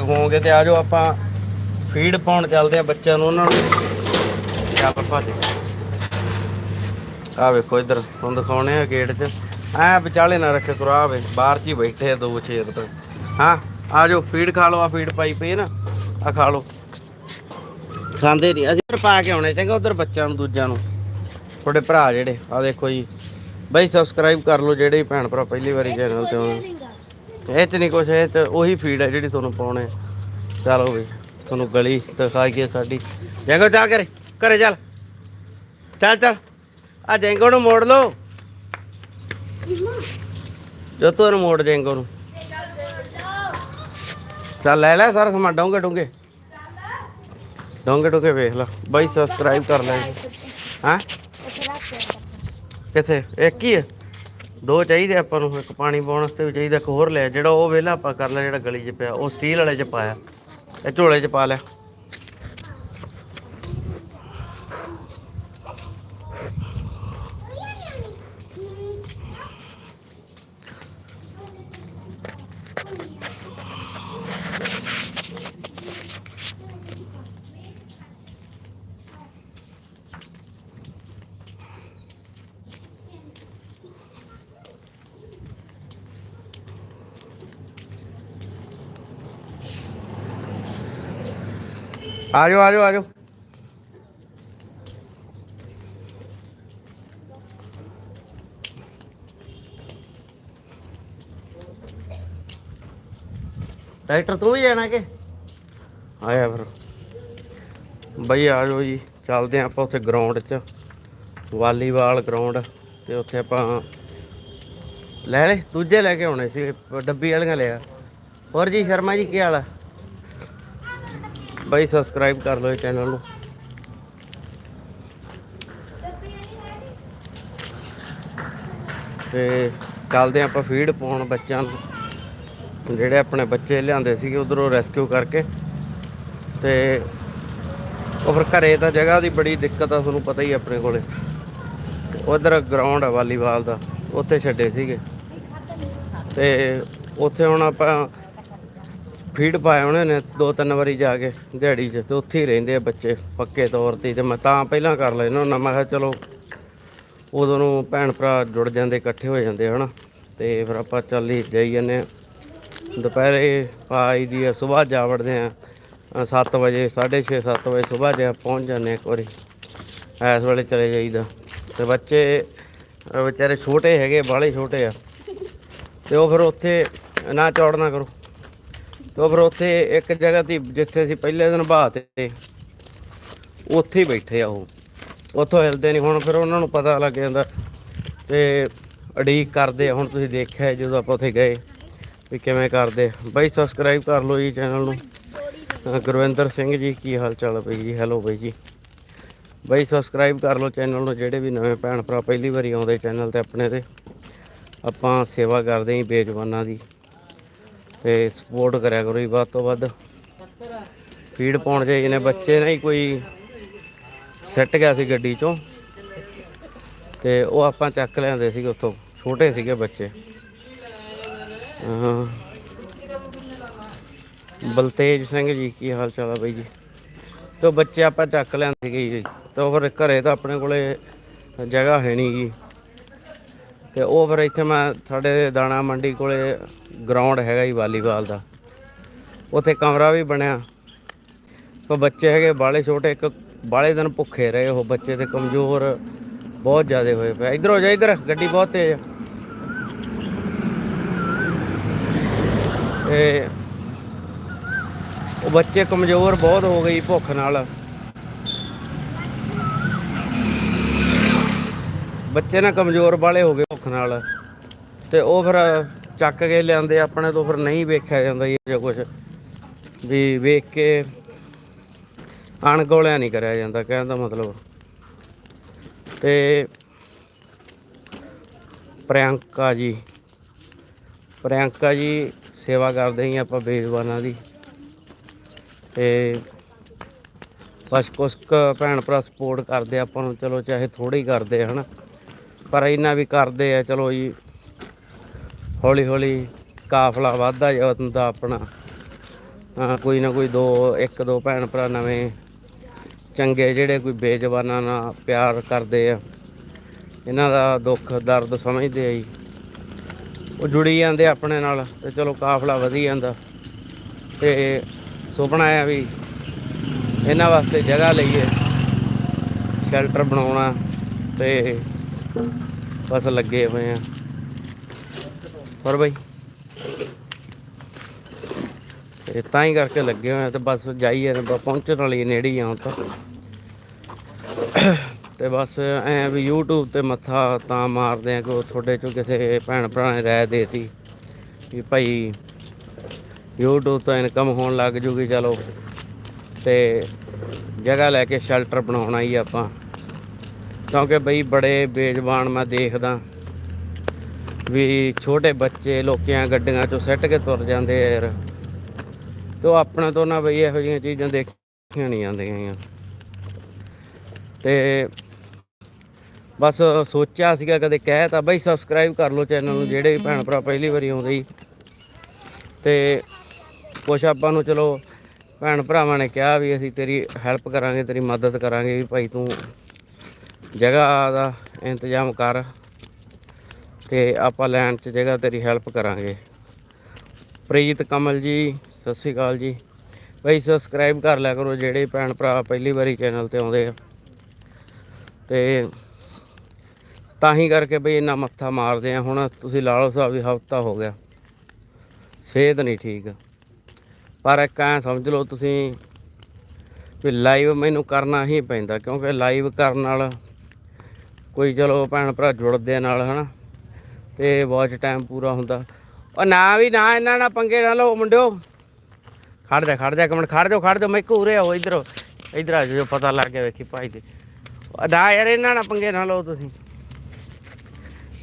ਹੋਵੋਗੇ ਤੇ ਆਜੋ ਆਪਾਂ ਫੀਡ ਪਾਉਣ ਚੱਲਦੇ ਆ ਬੱਚਿਆਂ ਨੂੰ ਉਹਨਾਂ ਨੂੰ। ਚੱਲ ਭੱਜ ਆ ਵੇਖੋ ਇੱਧਰ ਤੁਹਾਨੂੰ ਦਿਖਾਉਣੇ ਆ ਗੇਟ 'ਚ। ਐ ਵਿਚਾਲੇ ਨਾ ਰੱਖੇ ਕਰੋ ਆ ਵੇ ਬਾਹਰ 'ਚ ਹੀ ਬੈਠੇ ਆ ਦੋ ਛੇਦ ਤੋਂ। ਹਾਂ ਆਜੋ ਫੀਡ ਖਾ ਲਓ ਆ ਫੀਡ ਪਾਈ ਪਈ ਨਾ ਆ ਖਾ ਲਓ। ਖਾਂਦੇ ਨਹੀਂ ਅਸੀਂ ਪਾ ਕੇ ਆਉਣੇ ਚੰਗਾ ਉਧਰ ਬੱਚਿਆਂ ਨੂੰ ਦੂਜਿਆਂ ਨੂੰ। ਤੁਹਾਡੇ ਭਰਾ ਜਿਹੜੇ ਆ ਦੇਖੋ ਜੀ। ਬਈ ਸਬਸਕ੍ਰਾਈਬ ਕਰ ਲਓ ਜਿਹੜੇ ਭੈਣ ਭਰਾ ਪਹਿਲੀ ਵਾਰੀ ਚੈਨਲ ਤੇ ਆਉਣ। ਇਹ ਚ ਨਹੀਂ ਕੁਛ, ਇਹ ਚ ਉਹੀ ਫੀਡ ਹੈ ਜਿਹੜੀ ਤੁਹਾਨੂੰ ਪਾਉਣੇ। ਚਲੋ ਵੀ, ਤੁਹਾਨੂੰ ਗਲੀ ਦਿਖਾਈਏ ਸਾਡੀ। ਜੈਂਗੋ ਚੱਲ ਕਰੇ ਘਰੇ ਚੱਲ। ਚੱਲ ਚੱਲ। ਆ ਜੈਂਗੋ ਨੂੰ ਮੋੜ ਲਓ। ਜੋ ਤੂੰ ਇਹਨੂੰ ਮੋੜ ਜੈਂਗੋ ਨੂੰ। ਚੱਲ ਲੈ ਲੈ ਸਾਰਾ ਸਮਾਨ, ਡੋਂਗੇ ਡੋਂਗੇ। ਡੋਂਗੇ ਡੋਂਗੇ ਵੇਖ ਲੈ। ਬਾਈ ਸਬਸਕ੍ਰਾਈਬ ਕਰ ਲੈ। ਹਾਂ? ਕਿੱਥੇ? ਇੱਕ ਹੀ ਹੈ ਦੋ ਚਾਹੀਦੇ ਆਪਾਂ ਨੂੰ, ਇੱਕ ਪਾਣੀ ਪਾਉਣ ਵਾਸਤੇ ਵੀ ਚਾਹੀਦਾ, ਇੱਕ ਹੋਰ ਲਿਆ ਜਿਹੜਾ ਉਹ ਵੇਲਾ ਆਪਾਂ ਕਰ ਲਿਆ ਜਿਹੜਾ ਗਲੀ 'ਚ ਪਿਆ, ਉਹ ਸਟੀਲ ਵਾਲੇ 'ਚ ਪਾਇਆ। ਇਹ ਝੋਲੇ 'ਚ ਪਾ ਲਿਆ। ਆ ਜਾਓ ਆ ਜਾਓ ਆ ਜਾਓ ਟਰੈਕਟਰ ਤੂੰ ਵੀ ਜਾਣਾ ਕਿ? ਆਇਆ ਫਿਰ। ਬਈ ਆ ਜਾਓ ਜੀ ਚੱਲਦੇ ਆਂ ਆਪਾਂ ਉੱਥੇ ਗਰਾਊਂਡ 'ਚ। ਵਾਲੀਬਾਲ ਗਰਾਊਂਡ ਤੇ ਉੱਥੇ ਆਪਾਂ ਲੈ ਲੈ ਦੂਜੇ ਲੈ ਕੇ ਆਉਣੇ ਸੀ ਡੱਬੀ ਵਾਲੀਆਂ ਲਿਆ। ਹੋਰ ਜੀ ਸ਼ਰਮਾ ਜੀ ਕੀ ਹਾਲ ਆ? ਬਾਈ ਸਬਸਕ੍ਰਾਈਬ ਕਰ ਲਓ ਚੈਨਲ ਨੂੰ। ਤੇ ਚੱਲਦੇ ਹਾਂ ਆਪਾਂ ਫੀਡ ਪਾਉਣ ਬੱਚਿਆਂ ਨੂੰ। ਜਿਹੜੇ ਆਪਣੇ ਬੱਚੇ ਲਿਆਂਦੇ ਸੀਗੇ ਉਧਰੋਂ ਰੈਸਕਿਊ ਕਰਕੇ। ਤੇ ਉਹ ਫਿਰ ਘਰੇ ਤਾਂ ਜਗ੍ਹਾ ਦੀ ਬੜੀ ਦਿੱਕਤ ਆ, ਤੁਹਾਨੂੰ ਪਤਾ ਹੀ ਆਪਣੇ ਕੋਲੇ। ਉਧਰ ਗਰਾਊਂਡ ਆ ਵਾਲੀਬਾਲ ਦਾ, ਉੱਥੇ ਛੱਡੇ ਸੀਗੇ। ਤੇ ਉੱਥੇ ਹੁਣ ਆਪਾਂ ਫੀਡ ਪਾਇਆ ਉਹਨਾਂ ਨੇ ਦੋ ਤਿੰਨ ਵਾਰੀ ਜਾ ਕੇ ਦਿਹਾੜੀ 'ਚ ਤੇ ਉੱਥੇ ਹੀ ਰਹਿੰਦੇ ਆ ਬੱਚੇ, ਪੱਕੇ ਤੌਰ ਤੇ। ਤੇ ਮੈਂ ਤਾਂ ਪਹਿਲਾਂ ਕਰ ਲੈਣਾ ਹੁੰਦਾ, ਮੈਂ ਕਿਹਾ ਚਲੋ ਉਦੋਂ ਨੂੰ ਭੈਣ ਭਰਾ ਜੁੜ ਜਾਂਦੇ, ਇਕੱਠੇ ਹੋ ਜਾਂਦੇ, ਹਨਾ। ਤੇ ਫਿਰ ਆਪਾਂ ਚੱਲ ਹੀ ਜਾਈ ਜਾਂਦੇ ਹਾਂ। ਦੁਪਹਿਰੇ ਪਾਈ ਦੀ ਆ ਸਵੇਰ ਜਾ ਵੜਦੇ ਆ 7 ਵਜੇ 6:30 7 ਵਜੇ ਸਵੇਰ ਜਾ ਪਹੁੰਚ ਜਾਂਦੇ ਹਾਂ ਇੱਕ ਵਾਰੀ। ਐਸ ਵੇਲੇ ਚਲੇ ਜਾਈਦਾ। ਤੇ ਬੱਚੇ ਵਿਚਾਰੇ ਛੋਟੇ ਹੈਗੇ, ਬਾਹਲੇ ਛੋਟੇ ਆ। ਤੇ ਉਹ ਫਿਰ ਉੱਥੇ ਨਾ ਚੌੜਨਾ ਕਰੋ। ਤੇ ਉਹ ਫਿਰ ਉੱਥੇ ਇੱਕ ਜਗ੍ਹਾ ਤੇ ਜਿੱਥੇ ਅਸੀਂ ਪਹਿਲੇ ਦਿਨ ਬਾਤੇ ਉੱਥੇ ਹੀ ਬੈਠੇ ਆ ਉਹ। ਉੱਥੋਂ ਹਿਲਦੇ ਨਹੀਂ ਹੁਣ ਫਿਰ ਉਹਨਾਂ ਨੂੰ ਪਤਾ ਲੱਗ ਜਾਂਦਾ ਤੇ ਅਡੀਕ ਕਰਦੇ ਆ। ਹੁਣ ਤੁਸੀਂ ਦੇਖਿਆ ਜਦੋਂ ਆਪਾਂ ਉੱਥੇ ਗਏ ਵੀ ਕਿਵੇਂ ਕਰਦੇ ਬਾਈ ਸਬਸਕ੍ਰਾਈਬ ਕਰ ਲਓ ਜੀ ਚੈਨਲ ਨੂੰ। ਗੁਰਵਿੰਦਰ ਸਿੰਘ ਜੀ, ਕੀ ਹਾਲ ਚਾਲ ਹੈ ਬਈ ਜੀ? ਹੈਲੋ ਬਾਈ ਜੀ। ਬਾਈ ਸਬਸਕ੍ਰਾਈਬ ਕਰ ਲਓ ਚੈਨਲ ਨੂੰ। ਜਿਹੜੇ ਵੀ ਨਵੇਂ ਭੈਣ ਭਰਾ ਪਹਿਲੀ ਵਾਰੀ ਆਉਂਦੇ ਚੈਨਲ ਤੇ ਆਪਣੇ ਤੇ, ਆਪਾਂ ਸੇਵਾ ਕਰਦੇ ਹਾਂ ਬੇਜਵਾਨਾਂ ਦੀ। ਤੇ ਸਪੋਰਟ ਕਰਿਆ ਕਰੋ ਜੀ, ਵੱਧ ਤੋਂ ਵੱਧ। ਫੀਡ ਪਾਉਣ ਜਾਈ ਨੇ, ਬੱਚੇ ਨਾ ਹੀ ਕੋਈ ਸੱਟ ਗਿਆ ਸੀ ਗੱਡੀ ਚੋਂ, ਤੇ ਉਹ ਆਪਾਂ ਚੱਕ ਲਿਆਂਦੇ ਸੀਗੇ ਉੱਥੋਂ, ਛੋਟੇ ਸੀਗੇ ਬੱਚੇ। ਬਲਤੇਜ ਸਿੰਘ ਜੀ, ਕੀ ਹਾਲ ਚਾਲ ਆ ਬਾਈ ਜੀ? ਤੇ ਉਹ ਬੱਚੇ ਆਪਾਂ ਚੱਕ ਲਿਆਂਦੇ ਸੀਗੇ ਜੀ, ਤੇ ਉਹ ਫਿਰ ਘਰੇ ਤਾਂ ਆਪਣੇ ਕੋਲੇ ਜਗ੍ਹਾ ਹੈ ਨਹੀਂ ਜੀ ਤੇ ਉਹ ਫਿਰ ਇੱਥੇ ਮੈਂ ਸਾਡੇ ਦਾਣਾ ਮੰਡੀ ਕੋਲੇ ਗਰਾਊਂਡ ਹੈਗਾ ਜੀ ਵਾਲੀਬਾਲ ਦਾ। ਉੱਥੇ ਕਮਰਾ ਵੀ ਬਣਿਆ। ਉਹ ਬੱਚੇ ਹੈਗੇ ਬਾਲੇ ਛੋਟੇ, ਇੱਕ ਬਾਲੇ ਦਿਨ ਭੁੱਖੇ ਰਹੇ ਉਹ ਬੱਚੇ ਤੇ ਕਮਜ਼ੋਰ, ਬਹੁਤ ਜ਼ਿਆਦਾ ਹੋਏ ਪਏ। ਇਧਰ ਹੋ ਜਾ, ਇਧਰ, ਗੱਡੀ ਬਹੁਤ ਤੇਜ਼ ਆ। ਤੇ ਉਹ ਬੱਚੇ ਕਮਜ਼ੋਰ ਬਹੁਤ ਹੋ ਗਈ ਭੁੱਖ ਨਾਲ। ਬੱਚੇ ਨਾ ਕਮਜ਼ੋਰ ਵਾਲੇ ਹੋ ਗਏ ਭੁੱਖ ਨਾਲ। ਤੇ ਉਹ ਫਿਰ ਚੱਕ ਕੇ ਲਿਆਂਦੇ, ਆਪਣੇ ਤੋਂ ਫਿਰ ਨਹੀਂ ਵੇਖਿਆ ਜਾਂਦਾ ਇਹ ਜੋ ਕੁਝ ਵੀ ਵੇਖ ਕੇ ਅਣਗੋਲਿਆ ਨਹੀਂ ਕਰਿਆ ਜਾਂਦਾ, ਕਹਿਣ ਦਾ ਮਤਲਬ। ਤੇ ਪ੍ਰਿਯੰਕਾ ਜੀ ਪ੍ਰਿਯੰਕਾ ਜੀ ਸੇਵਾ ਕਰਦੇ ਹੀ ਆਪਾਂ ਬੇਜ਼ਬਾਨਾਂ ਦੀ। ਤੇ ਬਸ ਕੁਛ ਕੁ ਭੈਣ ਭਰਾ ਸਪੋਰਟ ਕਰਦੇ ਆਪਾਂ ਨੂੰ, ਚਲੋ ਚਾਹੇ ਥੋੜੇ ਕਰਦੇ ਆ, ਹਨਾ। ਪਰ ਇੰਨਾ ਵੀ ਕਰਦੇ ਆ, ਚਲੋ ਜੀ। ਹੌਲੀ ਹੌਲੀ ਕਾਫਲਾ ਵੱਧਦਾ ਜਾਂਦਾ ਆਪਣਾ। ਕੋਈ ਨਾ ਕੋਈ ਦੋ, ਇੱਕ ਦੋ ਭੈਣ ਭਰਾ ਨਵੇਂ ਚੰਗੇ ਜਿਹੜੇ ਕੋਈ ਬੇਜ਼ਬਾਨਾਂ ਨਾਲ ਪਿਆਰ ਕਰਦੇ ਆ। ਇਹਨਾਂ ਦਾ ਦੁੱਖ, ਦਰਦ ਸਮਝਦੇ ਆ ਜੀ। ਉਹ ਜੁੜੀ ਜਾਂਦੇ ਆਪਣੇ ਨਾਲ ਤੇ ਚਲੋ ਕਾਫਲਾ ਵਧੀ ਜਾਂਦਾ। ਤੇ ਸੁਪਨਾ ਆ ਵੀ ਇਹਨਾਂ ਵਾਸਤੇ ਜਗ੍ਹਾ ਲਈਏ, ਸ਼ੈਲਟਰ ਬਣਾਉਣਾ ਤੇ ਬਸ ਲੱਗੇ ਹੋਏ ਆ। ਪਰ ਬਈ? ਤੇ ਤਾਂ ਹੀ ਕਰਕੇ ਲੱਗੇ ਹੋਏ ਆ ਤੇ ਬਸ ਜਾਈਏ ਤੇ ਪਹੁੰਚਣ ਵਾਲੀ ਨੇੜੇ ਆ ਹੁਣ ਤਾਂ। ਤੇ ਬਸ ਐ ਵੀ YouTube ਤੇ ਮੱਥਾ ਤਾਂ ਮਾਰਦੇ ਆ ਕਿ ਉਹ ਤੁਹਾਡੇ ਚੋਂ ਕਿਸੇ ਭੈਣ ਭਰਾ ਨੇ ਰਾਏ ਦੇਤੀ ਵੀ ਭਾਈ YouTube ਤੋਂ ਇਨਕਮ ਹੋਣ ਲੱਗ ਜੂਗੀ, ਚਲੋ। ਤੇ ਜਗ੍ਹਾ ਲੈ ਕੇ ਸ਼ੈਲਟਰ ਬਣਾਉਣਾ ਹੀ ਆਪਾਂ। ਕਿਉਂਕਿ ਬਈ ਬੜੇ ਬੇਜ਼ਬਾਨ ਮੈਂ ਦੇਖਦਾ ਵੀ ਛੋਟੇ ਬੱਚੇ ਲੋਕੀਆਂ ਗੱਡੀਆਂ ਚੋਂ ਸਿੱਟ ਕੇ ਤੁਰ ਜਾਂਦੇ ਆ ਯਾਰ ਤੇ ਉਹ ਆਪਣੇ ਤੋਂ ਨਾ ਬਈ ਇਹੋ ਜਿਹੀਆਂ ਚੀਜ਼ਾਂ ਦੇਖੀਆਂ ਨਹੀਂ ਜਾਂਦੀਆਂ ਗੀਆਂ। ਤੇ ਬਸ ਸੋਚਿਆ ਸੀਗਾ ਕਦੇ ਕਹਿ ਤਾਂ ਬਈ ਸਬਸਕ੍ਰਾਈਬ ਕਰ ਲਓ ਚੈਨਲ ਨੂੰ, ਜਿਹੜੇ ਵੀ ਭੈਣ ਭਰਾ ਪਹਿਲੀ ਵਾਰੀ ਆਉਂਦੇ ਜੀ ਤੇ ਕੁਛ ਆਪਾਂ ਨੂੰ ਚਲੋ ਭੈਣ ਭਰਾਵਾਂ ਨੇ ਕਿਹਾ ਵੀ ਅਸੀਂ ਤੇਰੀ ਹੈਲਪ ਕਰਾਂਗੇ, ਤੇਰੀ ਮਦਦ ਕਰਾਂਗੇ ਵੀ ਭਾਈ ਤੂੰ ਜਗ੍ਹਾ ਦਾ ਇੰਤਜ਼ਾਮ ਕਰ ਤੇ ਆਪਾਂ ਲੈਣ 'ਚ ਜਗ੍ਹਾ ਤੇਰੀ ਹੈਲਪ ਕਰਾਂਗੇ। ਪ੍ਰੀਤ ਕਮਲ ਜੀ, ਸਤਿ ਸ਼੍ਰੀ ਅਕਾਲ ਜੀ। ਬਈ ਸਬਸਕ੍ਰਾਈਬ ਕਰ ਲਿਆ ਕਰੋ ਜਿਹੜੇ ਭੈਣ ਭਰਾ ਪਹਿਲੀ ਵਾਰੀ ਚੈਨਲ ਤੇ ਆਉਂਦੇ ਆ। ਤੇ ਤਾਂ ਹੀ ਕਰਕੇ ਬਈ ਇੰਨਾ ਮੱਥਾ ਮਾਰਦੇ ਆ। ਹੁਣ ਤੁਸੀਂ ਲਾ ਲਓ ਸਾਹਿਬ ਵੀ ਹਫਤਾ ਹੋ ਗਿਆ। ਸਿਹਤ ਨਹੀਂ ਠੀਕ। ਪਰ ਇੱਕ ਐਂ ਸਮਝ ਲਓ ਤੁਸੀਂ ਵੀ ਲਾਈਵ ਮੈਨੂੰ ਕਰਨਾ ਹੀ ਪੈਂਦਾ ਕਿਉਂਕਿ ਲਾਈਵ ਕਰਨ ਨਾਲ ਕੋਈ ਚਲੋ ਭੈਣ ਭਰਾ ਜੁੜਦੇ ਆ ਨਾਲ, ਹਨਾ? ਤੇ ਵਾਚ ਟਾਈਮ ਪੂਰਾ ਹੁੰਦਾ। ਉਹ ਨਾ ਵੀ ਨਾ ਇਹਨਾਂ ਨਾਲ ਪੰਗੇ ਨਾ ਲਓ ਮੁੰਡਿਓ। ਖੜ ਜਾ ਖੜ ਜਾ ਇੱਕ ਮਿੰਟ, ਖੜ ਜਾਓ ਖੜ ਜਾਓ ਮੈਂ ਘੂਰੇ ਆਓ, ਇਧਰ। ਇਧਰ ਆ ਜਾਓ ਪਤਾ ਲੱਗ ਗਿਆ ਵੇਖੀ ਭਾਈ ਦੇ। ਨਾ ਯਾਰ ਇਹਨਾਂ ਨਾਲ ਪੰਗੇ ਨਾ ਲਓ ਤੁਸੀਂ।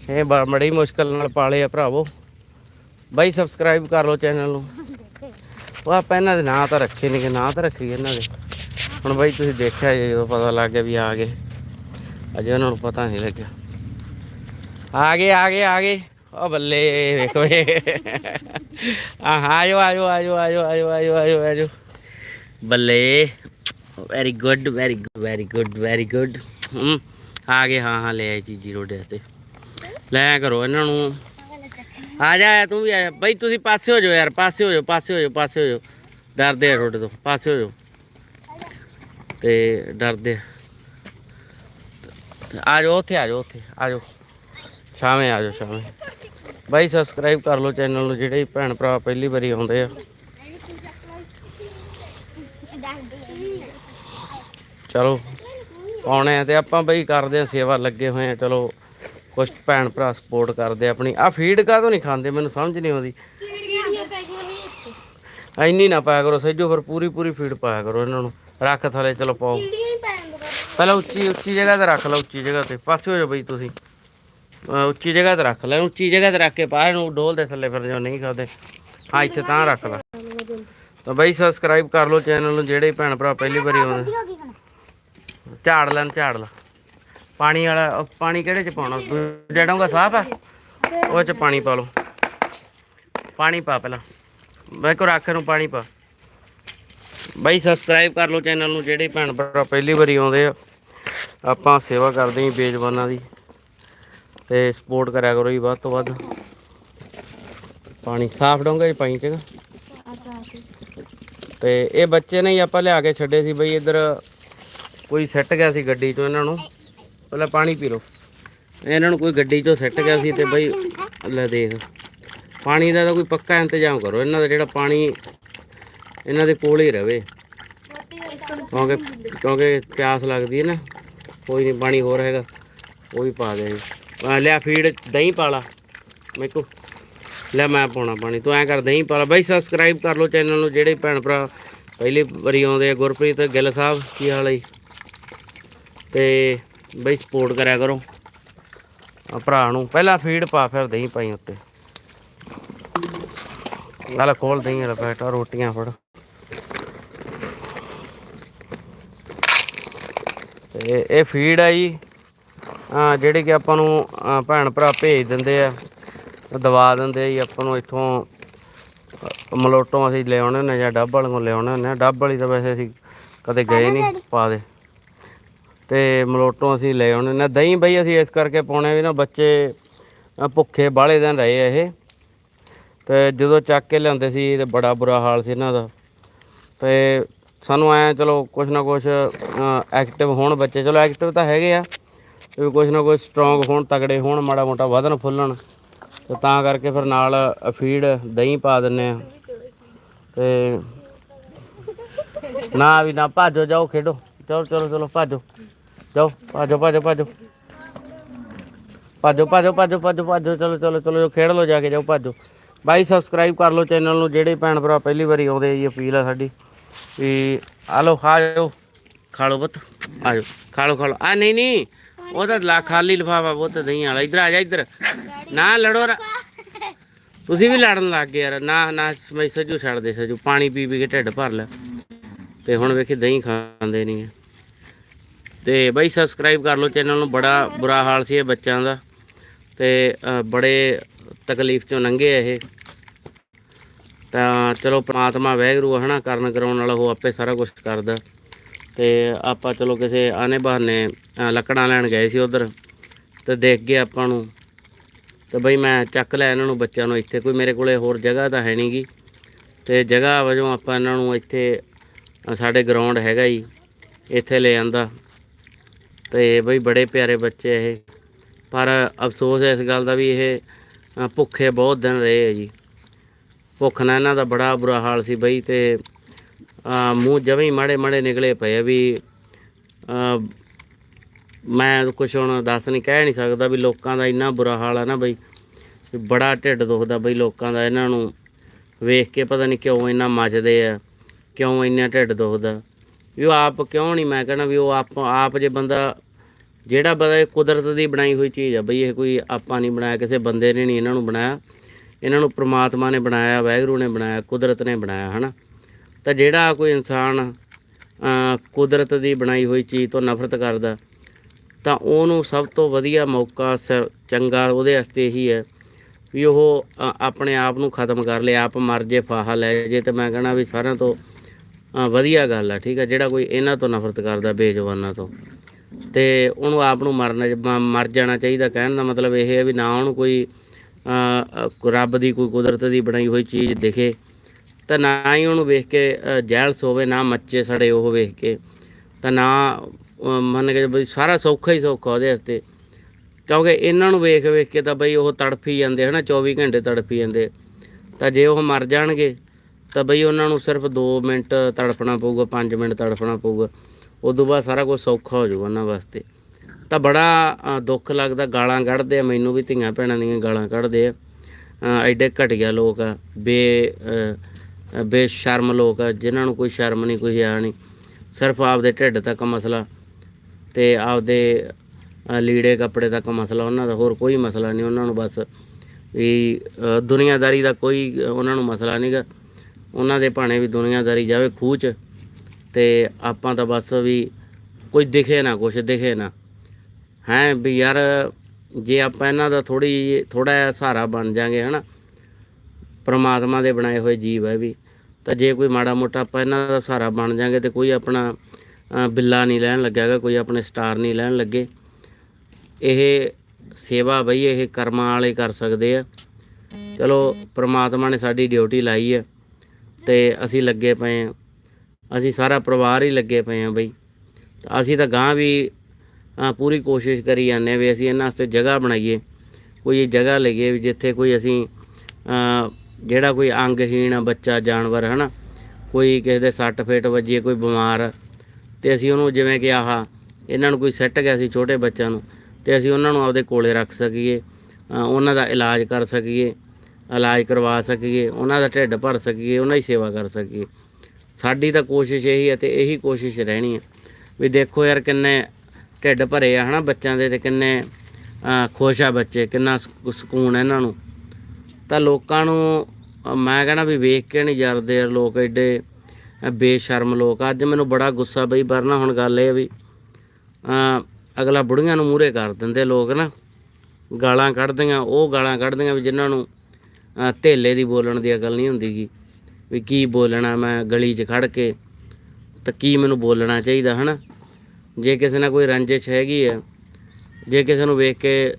ਇਹ ਬੜੀ ਮੁਸ਼ਕਲ ਨਾਲ ਪਾਲੇ ਆ ਭਰਾਵੋ। ਬਾਈ ਸਬਸਕ੍ਰਾਈਬ ਕਰ ਲਓ ਚੈਨਲ ਨੂੰ। ਉਹ ਆਪਾਂ ਇਹਨਾਂ ਦੇ ਨਾਂ ਤਾਂ ਰੱਖੇ ਨਹੀਂ ਕਿ ਨਾਂ ਤਾਂ ਰੱਖੀ ਇਹਨਾਂ ਦੇ। ਹੁਣ ਬਾਈ ਤੁਸੀਂ ਦੇਖਿਆ ਜੇ ਜਦੋਂ ਪਤਾ ਲੱਗ ਗਿਆ ਵੀ ਆ ਗਏ। ਅਜੇ ਉਹਨਾਂ ਨੂੰ ਪਤਾ ਨਹੀਂ ਲੱਗਿਆ। ਆ ਗਏ ਆ ਗਏ ਆ ਗਏ। ਉਹ ਬੱਲੇ ਵੇਖੋ ਇਹ। ਆ ਆਜੋ ਆਜੋ ਆਜੋ ਆਜੋ ਆਜੋ ਆਜੋ ਆਜੋ ਆਜੋ ਬੱਲੇ। Very good very good very good very good ਹਮ ਆ ਗਏ, ਹਾਂ ਹਾਂ, ਲੈ ਆਈ ਚੀਜੀ ਰੋਡੇ ਤੇ ਲੈ ਕਰੋ ਇਹਨਾਂ ਨੂੰ। ਆ ਜਾ, ਤੂੰ ਵੀ ਆ ਜਾ। ਬਈ, ਤੁਸੀਂ ਪਾਸੇ ਹੋ ਜਾਓ ਯਾਰ, ਪਾਸੇ ਹੋ ਜਾਓ, ਪਾਸੇ ਹੋ ਜਾਓ, ਪਾਸੇ ਹੋ ਜਾਓ। ਡਰਦੇ ਆ ਰੋਡੇ ਤੋਂ, ਪਾਸੇ ਹੋ ਜਾਓ। ਤੇ ਡਰਦੇ ਆ। ਆ ਜਾਓ ਉੱਥੇ ਆ ਜਾਓ ਉੱਥੇ ਆ ਜਾਓ ਸ਼ਾਮੇ ਆ ਜਾਓ ਸ਼ਾਮੇ। ਬਾਈ ਸਬਸਕ੍ਰਾਈਬ ਕਰ ਲਓ ਚੈਨਲ ਨੂੰ, ਜਿਹੜੇ ਭੈਣ ਭਰਾ ਪਹਿਲੀ ਵਾਰੀ ਆਉਂਦੇ ਆ। ਚਲੋ, ਆਉਣੇ ਆ ਤੇ ਆਪਾਂ ਬਈ ਕਰਦੇ ਆ ਸੇਵਾ, ਲੱਗੇ ਹੋਏ ਆ। ਚਲੋ ਕੁਝ ਭੈਣ ਭਰਾ ਸਪੋਰਟ ਕਰਦੇ ਆਪਣੀ। ਆ ਫੀਡ ਕਾਹਤੋਂ ਨਹੀਂ ਖਾਂਦੇ? ਮੈਨੂੰ ਸਮਝ ਨਹੀਂ ਆਉਂਦੀ। ਇੰਨੀ ਨਾ ਪਾਇਆ ਕਰੋ, ਸਹਿਜੋ ਫਿਰ ਪੂਰੀ ਪੂਰੀ ਫੀਡ ਪਾਇਆ ਕਰੋ ਇਹਨਾਂ ਨੂੰ। ਰੱਖ ਥਲੇ, ਚਲੋ ਪਾਓ। ਪਹਿਲਾਂ ਉੱਚੀ ਉੱਚੀ ਜਗ੍ਹਾ ਤੇ ਰੱਖ ਲਓ ਉੱਚੀ ਜਗ੍ਹਾ ਤੇ। ਪਾਸੇ ਹੋ ਜਾਓ ਬਈ ਤੁਸੀਂ। ਉੱਚੀ ਜਗ੍ਹਾ ਤੇ ਰੱਖ ਲੈ ਉੱਚੀ ਜਗ੍ਹਾ ਤੇ ਰੱਖ ਕੇ ਪਾ, ਇਹਨੂੰ ਡੋਲ ਦੇ ਥੱਲੇ ਫਿਰ ਜੋ ਨਹੀਂ ਖਾਦੇ। ਹਾਂ, ਇੱਥੇ ਤਾਂ ਰੱਖ ਲੈ। ਤਾਂ ਬਈ ਸਬਸਕ੍ਰਾਈਬ ਕਰ ਲਓ ਚੈਨਲ ਨੂੰ, ਜਿਹੜੇ ਭੈਣ ਭਰਾ ਪਹਿਲੀ ਵਾਰੀ ਆਉਂਦੇ। ਝਾੜ ਲੈਣ, ਝਾੜ ਲਾ। ਪਾਣੀ ਵਾਲਾ ਪਾਣੀ ਕਿਹੜੇ ਚ ਪਾਉਣਾ? ਦੂਜਾ ਡੋਂਗਾ ਸਾਫ਼ ਆ? ਉਹ ਚ ਪਾਣੀ ਪਾ ਲਓ। ਪਾਣੀ ਪਾ ਪਹਿਲਾਂ। ਮੈਂ ਕੋ ਰੱਖ ਨੂੰ ਪਾਣੀ ਪਾ। ਬਾਈ ਸਬਸਕ੍ਰਾਈਬ ਕਰ ਲਓ ਚੈਨਲ ਨੂੰ, ਜਿਹੜੇ ਭੈਣ ਭਰਾ ਪਹਿਲੀ ਵਾਰੀ ਆਉਂਦੇ ਆ। ਆਪਾਂ ਸੇਵਾ ਕਰਦੇ ਹਾਂ ਬੇਜਬਾਨਾਂ ਦੀ ਤੇ ਸਪੋਰਟ ਕਰਿਆ ਕਰੋ ਜੀ ਵੱਧ ਤੋਂ ਵੱਧ। ਪਾਣੀ ਸਾਫ਼ ਡੋਂਗਾ ਜੀ ਪਾਣੀ ਚ ਤੇ ਇਹ ਬੱਚੇ ਨੇ ਹੀ ਆਪਾਂ ਲਿਆ ਕੇ ਛੱਡੇ ਸੀ ਬਈ ਇੱਧਰ ਕੋਈ ਸਿੱਟ ਗਿਆ ਸੀ ਗੱਡੀ ਚੋਂ ਇਹਨਾਂ ਨੂੰ। ਪਹਿਲਾਂ ਪਾਣੀ ਪੀ ਲਓ। ਇਹਨਾਂ ਨੂੰ ਕੋਈ ਗੱਡੀ ਚੋਂ ਸਿੱਟ ਗਿਆ ਸੀ ਤੇ ਬਈ ਲੈ ਦੇਖ। ਪਾਣੀ ਦਾ ਤਾਂ ਕੋਈ ਪੱਕਾ ਇੰਤਜ਼ਾਮ ਕਰੋ, ਇਹਨਾਂ ਦਾ ਜਿਹੜਾ ਪਾਣੀ ਇਹਨਾਂ ਦੇ ਕੋਲ ਹੀ ਰਵੇ। ਕਿਉਂਕਿ ਕਿਉਂਕਿ ਪਿਆਸ ਲੱਗਦੀ ਹੈ ਨਾ। ਕੋਈ ਨਹੀਂ ਪਾਣੀ ਹੋਰ ਹੈਗਾ, ਉਹ ਵੀ ਪਾ ਦੇ ਲਿਆ ਫੀਡ ਦਹੀਂ ਪਾ ਲਾ ਮੇਰੇ ਕੋ ਲੈ ਮੈਂ ਪਾਉਣਾ ਪਾਣੀ, ਤੂੰ ਐਂ ਕਰ ਦਹੀਂ ਪਾ ਲਾ ਬਾਈ ਸਬਸਕ੍ਰਾਈਬ ਕਰ ਲਓ ਚੈਨਲ ਨੂੰ, ਜਿਹੜੇ ਭੈਣ ਭਰਾ ਪਹਿਲੀ ਵਾਰੀ ਆਉਂਦੇ ਆ, ਗੁਰਪ੍ਰੀਤ ਗਿੱਲ ਸਾਹਿਬ, ਕੀ ਹਾਲ ਹੈ ਜੀ? ਤੇ ਬਈ ਸਪੋਰਟ ਕਰਿਆ ਕਰੋ ਆ ਭਰਾ ਨੂੰ। ਪਹਿਲਾਂ ਫੀਡ ਪਾ, ਫਿਰ ਦਹੀਂ ਪਾਈ ਉੱਤੇ। ਨਾਲ ਖੋਲ ਦਹੀਂ ਵਾਲਾ ਪੈਕਟ ਰੋਟੀਆਂ ਫੜ। ਤੇ ਇਹ ਫੀਡ ਆ ਜੀ। ਜਿਹੜੀ ਕਿ ਆਪਾਂ ਨੂੰ ਭੈਣ ਭਰਾ ਭੇਜ ਦਿੰਦੇ ਆ ਦਵਾ ਦਿੰਦੇ ਆ ਜੀ ਆਪਾਂ ਨੂੰ ਇੱਥੋਂ। ਅ, ਮਲੋਟੋਂ ਅਸੀਂ ਲਿਆਉਣੇ ਹੁੰਦੇ ਜਾਂ ਡੱਬ ਵਾਲੀਆਂ ਲਿਆਉਣੇ ਹੁੰਦੇ ਆ। ਡੱਬ ਵਾਲੀ ਤਾਂ ਵੈਸੇ ਅਸੀਂ ਕਦੇ ਗਏ ਨਹੀਂ ਪਾ ਦੇ। ਤੇ ਮਲੋਟੋਂ ਅਸੀਂ ਲੈ ਆਉਣੇ ਨੇ ਦਹੀਂ ਬਈ ਅਸੀਂ ਇਸ ਕਰਕੇ ਪਾਉਣੇ ਵੀ ਨਾ ਬੱਚੇ ਭੁੱਖੇ ਬਾਹਲੇ ਦਿਨ ਰਹੇ ਆ ਇਹ। ਤੇ ਜਦੋਂ ਚੱਕ ਕੇ ਲਿਆਉਂਦੇ ਸੀ ਤੇ ਬੜਾ ਬੁਰਾ ਹਾਲ ਸੀ ਇਹਨਾਂ ਦਾ। ਤੇ ਸਾਨੂੰ ਐ ਚਲੋ ਕੁਛ ਨਾ ਕੁਛ ਐਕਟਿਵ ਹੋਣ ਬੱਚੇ। ਚਲੋ ਐਕਟਿਵ ਤਾਂ ਹੈਗੇ ਆ ਵੀ ਕੁਛ ਨਾ ਕੁਛ ਸਟਰੋਂਗ ਹੋਣ ਤਗੜੇ ਹੋਣ, ਮਾੜਾ ਮੋਟਾ ਵਧਣ, ਫੁੱਲਣ। ਤੇ ਤਾਂ ਕਰਕੇ ਫਿਰ ਨਾਲ ਫੀਡ ਦਹੀਂ ਪਾ ਦਿੰਨੇ ਆ। ਤੇ ਨਾ ਵੀ ਨਾ, ਭਾਜੋ, ਜਾਓ ਖੇਡੋ। ਚਲੋ ਚਲੋ ਚਲੋ, ਭਾਜੋ। ਜਾਓ, ਭਾਜੋ ਭਾਜੋ ਭਾਜੋ। ਭਾਜੋ ਭਾਜੋ ਭਾਜੋ ਭਾਜੋ ਭਾਜੋ। ਚਲੋ ਚਲੋ ਚਲੋ, ਜੋ ਖੇਡ ਲਓ ਜਾ ਕੇ ਜਾਓ, ਭਾਜੋ। ਬਾਈ ਸਬਸਕ੍ਰਾਈਬ ਕਰ ਲਓ ਚੈਨਲ ਨੂੰ। ਜਿਹੜੇ ਭੈਣ ਭਰਾ ਪਹਿਲੀ ਵਾਰੀ ਆਉਂਦੇ ਆ ਜੀ ਅਪੀਲ ਆ ਸਾਡੀ। ਵੀ ਆ ਲਓ ਖਾ ਜਾਓ ਖਾ ਲਓ ਪੁੱਤ ਆ ਜਾਓ ਖਾ ਲਓ ਖਾ ਲਓ ਆ ਨਹੀਂ ਨਹੀਂ ਉਹ ਤਾਂ ਲਾ ਖਾਲੀ ਲਿਫਾਫਾ ਉਹ ਤਾਂ ਨਹੀਂ ਵਾਲਾ ਇੱਧਰ ਆ ਜਾ ਇੱਧਰ ਨਾ ਲੜੋ ਰ- ਤੁਸੀਂ ਵੀ ਲੜਨ ਲੱਗ ਗਏ ਯਾਰ ਨਾ ਨਾ ਮੈਂ ਸਜੂ ਛੱਡ ਦੇ ਸਜੂ ਪਾਣੀ ਪੀ ਪੀ ਕੇ ਢਿੱਡ ਭਰ ਲਿਆ ਤੇ ਹੁਣ ਵੇਖੀ ਦਹੀਂ ਖਾਂਦੇ ਨਹੀਂ ਹੈ ਤੇ ਬਾਈ ਸਬਸਕ੍ਰਾਈਬ ਕਰ ਲਓ ਚੈਨਲ ਨੂੰ ਬੜਾ ਬੁਰਾ ਹਾਲ ਸੀ ਇਹ ਬੱਚਿਆਂ ਦਾ ਤੇ ਅ, ਬੜੇ ਤਕਲੀਫ ਚੋਂ ਲੰਘੇ ਇਹ ਤਾਂ ਚਲੋ ਪ੍ਰਮਾਤਮਾ ਵੈਗਰੂ ਹਨਾ ਕਰਨ ਕਰਾਉਣ ਵਾਲਾ ਉਹ ਆਪੇ ਸਾਰਾ ਕੁਝ ਕਰਦਾ। ਤੇ ਆਪਾਂ ਚਲੋ ਕਿਸੇ ਆਨੇ ਬਹਾਨੇ ਲੱਕੜਾਂ ਲੈਣ ਗਏ ਸੀ ਉਧਰ, ਤੇ ਦੇਖ ਗਏ ਆਪਾਂ ਨੂੰ। ਤੇ ਬਈ ਮੈਂ ਚੱਕ ਲਿਆ ਇਹਨਾਂ ਨੂੰ ਬੱਚਿਆਂ ਨੂੰ ਇੱਥੇ, ਕੋਈ ਮੇਰੇ ਕੋਲੇ ਹੋਰ ਜਗ੍ਹਾ ਤਾਂ ਹੈ ਨਹੀਂਗੀ ਤੇ ਜਗ੍ਹਾ ਵਜੋਂ ਆਪਾਂ ਇਹਨਾਂ ਨੂੰ ਇੱਥੇ ਸਾਡੇ ਗਰਾਊਂਡ ਹੈਗਾ ਜੀ, ਇੱਥੇ ਲੈ ਆਂਦਾ। ਤੇ ਬਈ ਬੜੇ ਪਿਆਰੇ ਬੱਚੇ ਇਹ। ਪਰ ਅਫਸੋਸ ਇਸ ਗੱਲ ਦਾ ਵੀ ਇਹ ਭੁੱਖੇ ਬਹੁਤ ਦਿਨ ਰਹੇ ਹੈ ਜੀ। ਭੁੱਖ ਨਾਲ ਇਹਨਾਂ ਦਾ ਬੜਾ ਬੁਰਾ ਹਾਲ ਸੀ ਬਈ ਤੇ ਮੂੰਹ ਜਵੇਂ ਹੀ ਮਾੜੇ ਮਾੜੇ ਨਿਕਲੇ ਪਏ ਵੀ ਮੈਂ ਕੁਝ ਹੁਣ ਦੱਸ ਨਹੀਂ, ਕਹਿ ਨਹੀਂ ਸਕਦਾ ਵੀ ਲੋਕਾਂ ਦਾ ਇੰਨਾ ਬੁਰਾ ਹਾਲ ਆ ਨਾ ਬਈ। ਵੀ ਬੜਾ ਢਿੱਡ ਦੁਖਦਾ ਬਈ ਲੋਕਾਂ ਦਾ, ਇਹਨਾਂ ਨੂੰ ਵੇਖ ਕੇ ਪਤਾ ਨਹੀਂ ਕਿਉਂ ਇੰਨਾ ਮੱਚਦੇ ਆ, ਕਿਉਂ ਇੰਨਾ ਢਿੱਡ ਦੁਖਦਾ। ਵੀ ਉਹ ਆਪ ਕਿਉਂ ਨਹੀਂ, ਮੈਂ ਕਹਿੰਦਾ ਵੀ ਉਹ ਆਪ ਆਪ ਜੇ ਬੰਦਾ ਜਿਹੜਾ ਬੰਦਾ ਇਹ ਕੁਦਰਤ ਦੀ ਬਣਾਈ ਹੋਈ ਚੀਜ਼ ਆ ਬਈ, ਇਹ ਕੋਈ ਆਪਾਂ ਨਹੀਂ ਬਣਾਇਆ, ਕਿਸੇ ਬੰਦੇ ਨੇ ਨਹੀਂ ਇਹਨਾਂ ਨੂੰ ਬਣਾਇਆ। ਇਹਨਾਂ ਨੂੰ ਪ੍ਰਮਾਤਮਾ ਨੇ ਬਣਾਇਆ, ਵਾਹਿਗੁਰੂ ਨੇ ਬਣਾਇਆ, ਕੁਦਰਤ ਨੇ ਬਣਾਇਆ, ਹਨਾ? ਤਾਂ ਜਿਹੜਾ ਕੋਈ ਇਨਸਾਨ ਕੁਦਰਤ ਦੀ ਬਣਾਈ ਹੋਈ ਚੀਜ਼ ਤੋਂ ਨਫ਼ਰਤ ਕਰਦਾ, ਤਾਂ ਉਹਨੂੰ ਸਭ ਤੋਂ ਵਧੀਆ ਮੌਕਾ ਸ- ਚੰਗਾ ਉਹਦੇ ਵਾਸਤੇ ਇਹੀ ਹੈ ਵੀ ਉਹ ਆਪਣੇ ਆਪ ਨੂੰ ਖਤਮ ਕਰ ਲੇ, ਆਪ ਮਰ ਜੇ, ਫਾਹਾ ਲੈ ਜੇ, ਤੇ ਮੈਂ ਕਹਣਾ ਵੀ ਸਾਰਿਆਂ ਤੋਂ ਵਧੀਆ ਗੱਲ ਆ, ਠੀਕ ਆ? ਜਿਹੜਾ ਕੋਈ ਇਹਨਾਂ ਤੋਂ ਨਫ਼ਰਤ ਕਰਦਾ ਬੇਜਵਾਨਾਂ ਤੋਂ। ਤੇ ਉਹਨੂੰ ਆਪ ਨੂੰ ਮਰਨਾ, ਮ- ਮਰ ਜਾਣਾ ਚਾਹੀਦਾ, ਕਹਿਣ ਦਾ ਮਤਲਬ ਇਹ ਹੈ ਵੀ ਨਾ ਉਹਨੂੰ ਕੋਈ ਰੱਬ ਦੀ ਕੋਈ ਕੁਦਰਤ ਦੀ ਬਣਾਈ ਹੋਈ ਚੀਜ਼ ਦਿਖੇ ਤਾਂ ਨਾ ਹੀ ਉਹਨੂੰ ਵੇਖ ਕੇ ਅ, ਜਹਿਲਸ ਹੋਵੇ ਨਾ ਮੱਚੇ ਸੜੇ ਉਹ ਵੇਖ ਕੇ ਤਾਂ ਨਾ ਮੰਨ ਕੇ ਬਈ ਸਾਰਾ ਸੌਖਾ ਹੀ ਸੌਖਾ ਉਹਦੇ ਵਾਸਤੇ। ਕਿਉਂਕਿ ਇਹਨਾਂ ਨੂੰ ਵੇਖ ਵੇਖ ਕੇ ਤਾਂ ਬਈ ਉਹ ਤੜਫੀ ਜਾਂਦੇ ਹਨਾ 24 ਘੰਟੇ ਤੜਫੀ ਜਾਂਦੇ। ਤਾਂ ਜੇ ਉਹ ਮਰ ਜਾਣਗੇ ਤਾਂ ਬਈ ਉਹਨਾਂ ਨੂੰ ਸਿਰਫ 2 ਮਿੰਟ ਤੜਫਣਾ ਪਊਗਾ 5 ਮਿੰਟ ਤੜਫਣਾ ਪਊਗਾ। ਉਦੋਂ ਬਾਅਦ ਸਾਰਾ ਕੁਝ ਸੌਖਾ ਹੋ ਜਾਊਗਾ ਉਹਨਾਂ ਵਾਸਤੇ। ਤਾਂ ਬੜਾ ਦੁੱਖ ਲੱਗਦਾ ਗਾਲਾਂ ਕੱਢਦੇ ਆ ਮੈਨੂੰ ਵੀ ਧੀਆਂ ਭੈਣਾਂ ਦੀਆਂ ਗਾਲਾਂ ਕੱਢਦੇ ਆ। ਅ, ਐਡੇ ਘਟੀਆ ਲੋਕ ਆ ਬੇ ਬੇਸ਼ਰਮ ਲੋਕ ਆ ਜਿਨ੍ਹਾਂ ਨੂੰ ਕੋਈ ਸ਼ਰਮ ਨਹੀਂ ਕੋਈ ਹਿਆ ਨਹੀਂ। ਸਿਰਫ ਆਪਦੇ ਢਿੱਡ ਤੱਕ ਮਸਲਾ ਤੇ ਆਪਦੇ ਲੀੜੇ ਕੱਪੜੇ ਤੱਕ ਮਸਲਾ ਉਹਨਾਂ ਦਾ ਹੋਰ ਕੋਈ ਮਸਲਾ ਨਹੀਂ ਉਹਨਾਂ ਨੂੰ ਬਸ ਵੀ ਦੁਨੀਆਦਾਰੀ ਦਾ ਕੋਈ ਉਹਨਾਂ ਨੂੰ ਮਸਲਾ ਨਹੀਂਗਾ ਉਹਨਾਂ ਦੇ ਭਾਣੇ ਵੀ ਦੁਨੀਆਦਾਰੀ ਜਾਵੇ ਖੂਹ 'ਚ ਤੇ ਆਪਾਂ ਤਾਂ ਬਸ ਵੀ ਕੋਈ ਦਿਖੇ ਨਾ ਕੁਛ ਦਿਖੇ ਨਾ। ਹੈ ਵੀ ਯਾਰ ਜੇ ਆਪਾਂ ਇਹਨਾਂ ਦਾ ਥੋੜੀ ਥੋੜਾ ਜਿਹਾ ਸਹਾਰਾ ਬਣ ਜਾਾਂਗੇ, ਹਨਾ। ਪ੍ਰਮਾਤਮਾ ਦੇ ਬਣਾਏ ਹੋਏ ਜੀਵ ਹੈ ਵੀ। ਤਾਂ ਜੇ ਕੋਈ ਮਾੜਾ ਮੋਟਾ ਆਪਾਂ ਇਹਨਾਂ ਦਾ ਸਹਾਰਾ ਬਣ ਜਾਾਂਗੇ ਤੇ ਕੋਈ ਆਪਣਾ ਬਿੱਲਾ ਨਹੀਂ ਲੈਣ ਲੱਗਿਆਗਾ ਕੋਈ ਆਪਣੇ ਸਟਾਰ ਨਹੀਂ ਲੈਣ ਲੱਗੇ। ਇਹ ਸੇਵਾ ਬਈ ਇਹ ਕਰਮਾਂ ਵਾਲੇ ਕਰ ਸਕਦੇ ਆ। ਚਲੋ, ਪ੍ਰਮਾਤਮਾ ਨੇ ਸਾਡੀ ਡਿਊਟੀ ਲਾਈ ਹੈ ਤੇ ਅਸੀਂ ਲੱਗੇ ਪਏ ਆ। ਅਸੀਂ ਸਾਰਾ ਪਰਿਵਾਰ ਹੀ ਲੱਗੇ ਪਏ ਆ ਬਈ। ਤਾਂ ਅਸੀਂ ਤਾਂ ਗਾਂ ਵੀ ਪੂਰੀ ਕੋਸ਼ਿਸ਼ ਕਰੀ ਜਾਂਦੇ ਹਾਂ ਵੀ ਅਸੀਂ ਇਹਨਾਂ ਵਾਸਤੇ ਜਗ੍ਹਾ ਬਣਾਈਏ। ਕੋਈ ਜਗ੍ਹਾ ਲਈਏ ਵੀ ਜਿੱਥੇ ਕੋਈ ਅਸੀਂ ਜਿਹੜਾ ਕੋਈ ਅੰਗਹੀਣ ਆ ਬੱਚਾ ਜਾਨਵਰ ਹਨਾ? ਕੋਈ ਕਿਸੇ ਦੇ ਸੱਟ ਫੇਟ ਵੱਜੀ ਕੋਈ ਬਿਮਾਰ ਆ, ਤੇ ਅਸੀਂ ਉਹਨੂੰ ਜਿਵੇਂ ਕਿ ਆਹ ਇਹਨਾਂ ਨੂੰ ਕੋਈ ਸੱਟ ਗਿਆ ਸੀ ਛੋਟੇ ਬੱਚਿਆਂ ਨੂੰ ਤੇ ਅਸੀਂ ਉਹਨਾਂ ਨੂੰ ਆਪਦੇ ਕੋਲੇ ਰੱਖ ਸਕੀਏ ਉਹਨਾਂ ਦਾ ਇਲਾਜ ਕਰ ਸਕੀਏ ਇਲਾਜ ਕਰਵਾ ਸਕੀਏ ਉਹਨਾਂ ਦਾ ਢਿੱਡ ਭਰ ਸਕੀਏ ਉਹਨਾਂ ਦੀ ਸੇਵਾ ਕਰ ਸਕੀਏ। ਸਾਡੀ ਤਾਂ ਕੋਸ਼ਿਸ਼ ਇਹੀ ਹੈ ਤੇ ਇਹੀ ਕੋਸ਼ਿਸ਼ ਰਹਿਣੀ ਹੈ। ਵੀ ਦੇਖੋ ਯਾਰ ਕਿੰਨੇ ਢਿੱਡ ਭਰੇ ਆ, ਹਨਾ, ਬੱਚਿਆਂ ਦੇ ਤੇ ਕਿੰਨੇ ਖੁਸ਼ ਆ ਬੱਚੇ, ਕਿੰਨਾ ਸਕੂ- ਸਕੂਨ ਹੈ ਇਹਨਾਂ ਨੂੰ। ਤਾਂ ਲੋਕਾਂ ਨੂੰ ਮੈਂ ਕਹਿੰਦਾ ਵੀ ਵੇਖ ਕੇ ਨਹੀਂ ਜਰਦੇ ਯਾਰ ਲੋਕ ਐਡੇ ਬੇਸ਼ਰਮ ਲੋਕ ਅੱਜ ਮੈਨੂੰ ਬੜਾ ਗੁੱਸਾ ਬਈ, ਵਰਨਾ ਹੁਣ ਗੱਲ ਇਹ ਵੀ ਅਗਲਾ ਬੁੜੀਆਂ ਨੂੰ ਮੂਹਰੇ ਕਰ ਦਿੰਦੇ ਲੋਕ ਨਾ। ਗਾਲਾਂ ਕੱਢਦੀਆਂ, ਉਹ ਗਾਲਾਂ ਕੱਢਦੀਆਂ ਵੀ ਜਿਨ੍ਹਾਂ ਨੂੰ ਧੇਲੇ ਦੀ ਬੋਲਣ ਦੀ ਅਕਲ ਨਹੀਂ ਹੁੰਦੀਗੀ ਵੀ ਕੀ ਬੋਲਣਾ ਮੈਂ ਗਲੀ 'ਚ ਖੜ ਕੇ, ਤਾਂ ਕੀ ਮੈਨੂੰ ਬੋਲਣਾ ਚਾਹੀਦਾ, ਹਨਾ। ਜੇ ਕਿਸੇ ਨਾਲ ਕੋਈ ਰੰਜਿਸ਼ ਹੈਗੀ ਆ, ਜੇ ਕਿਸੇ ਨੂੰ ਵੇਖ ਕੇ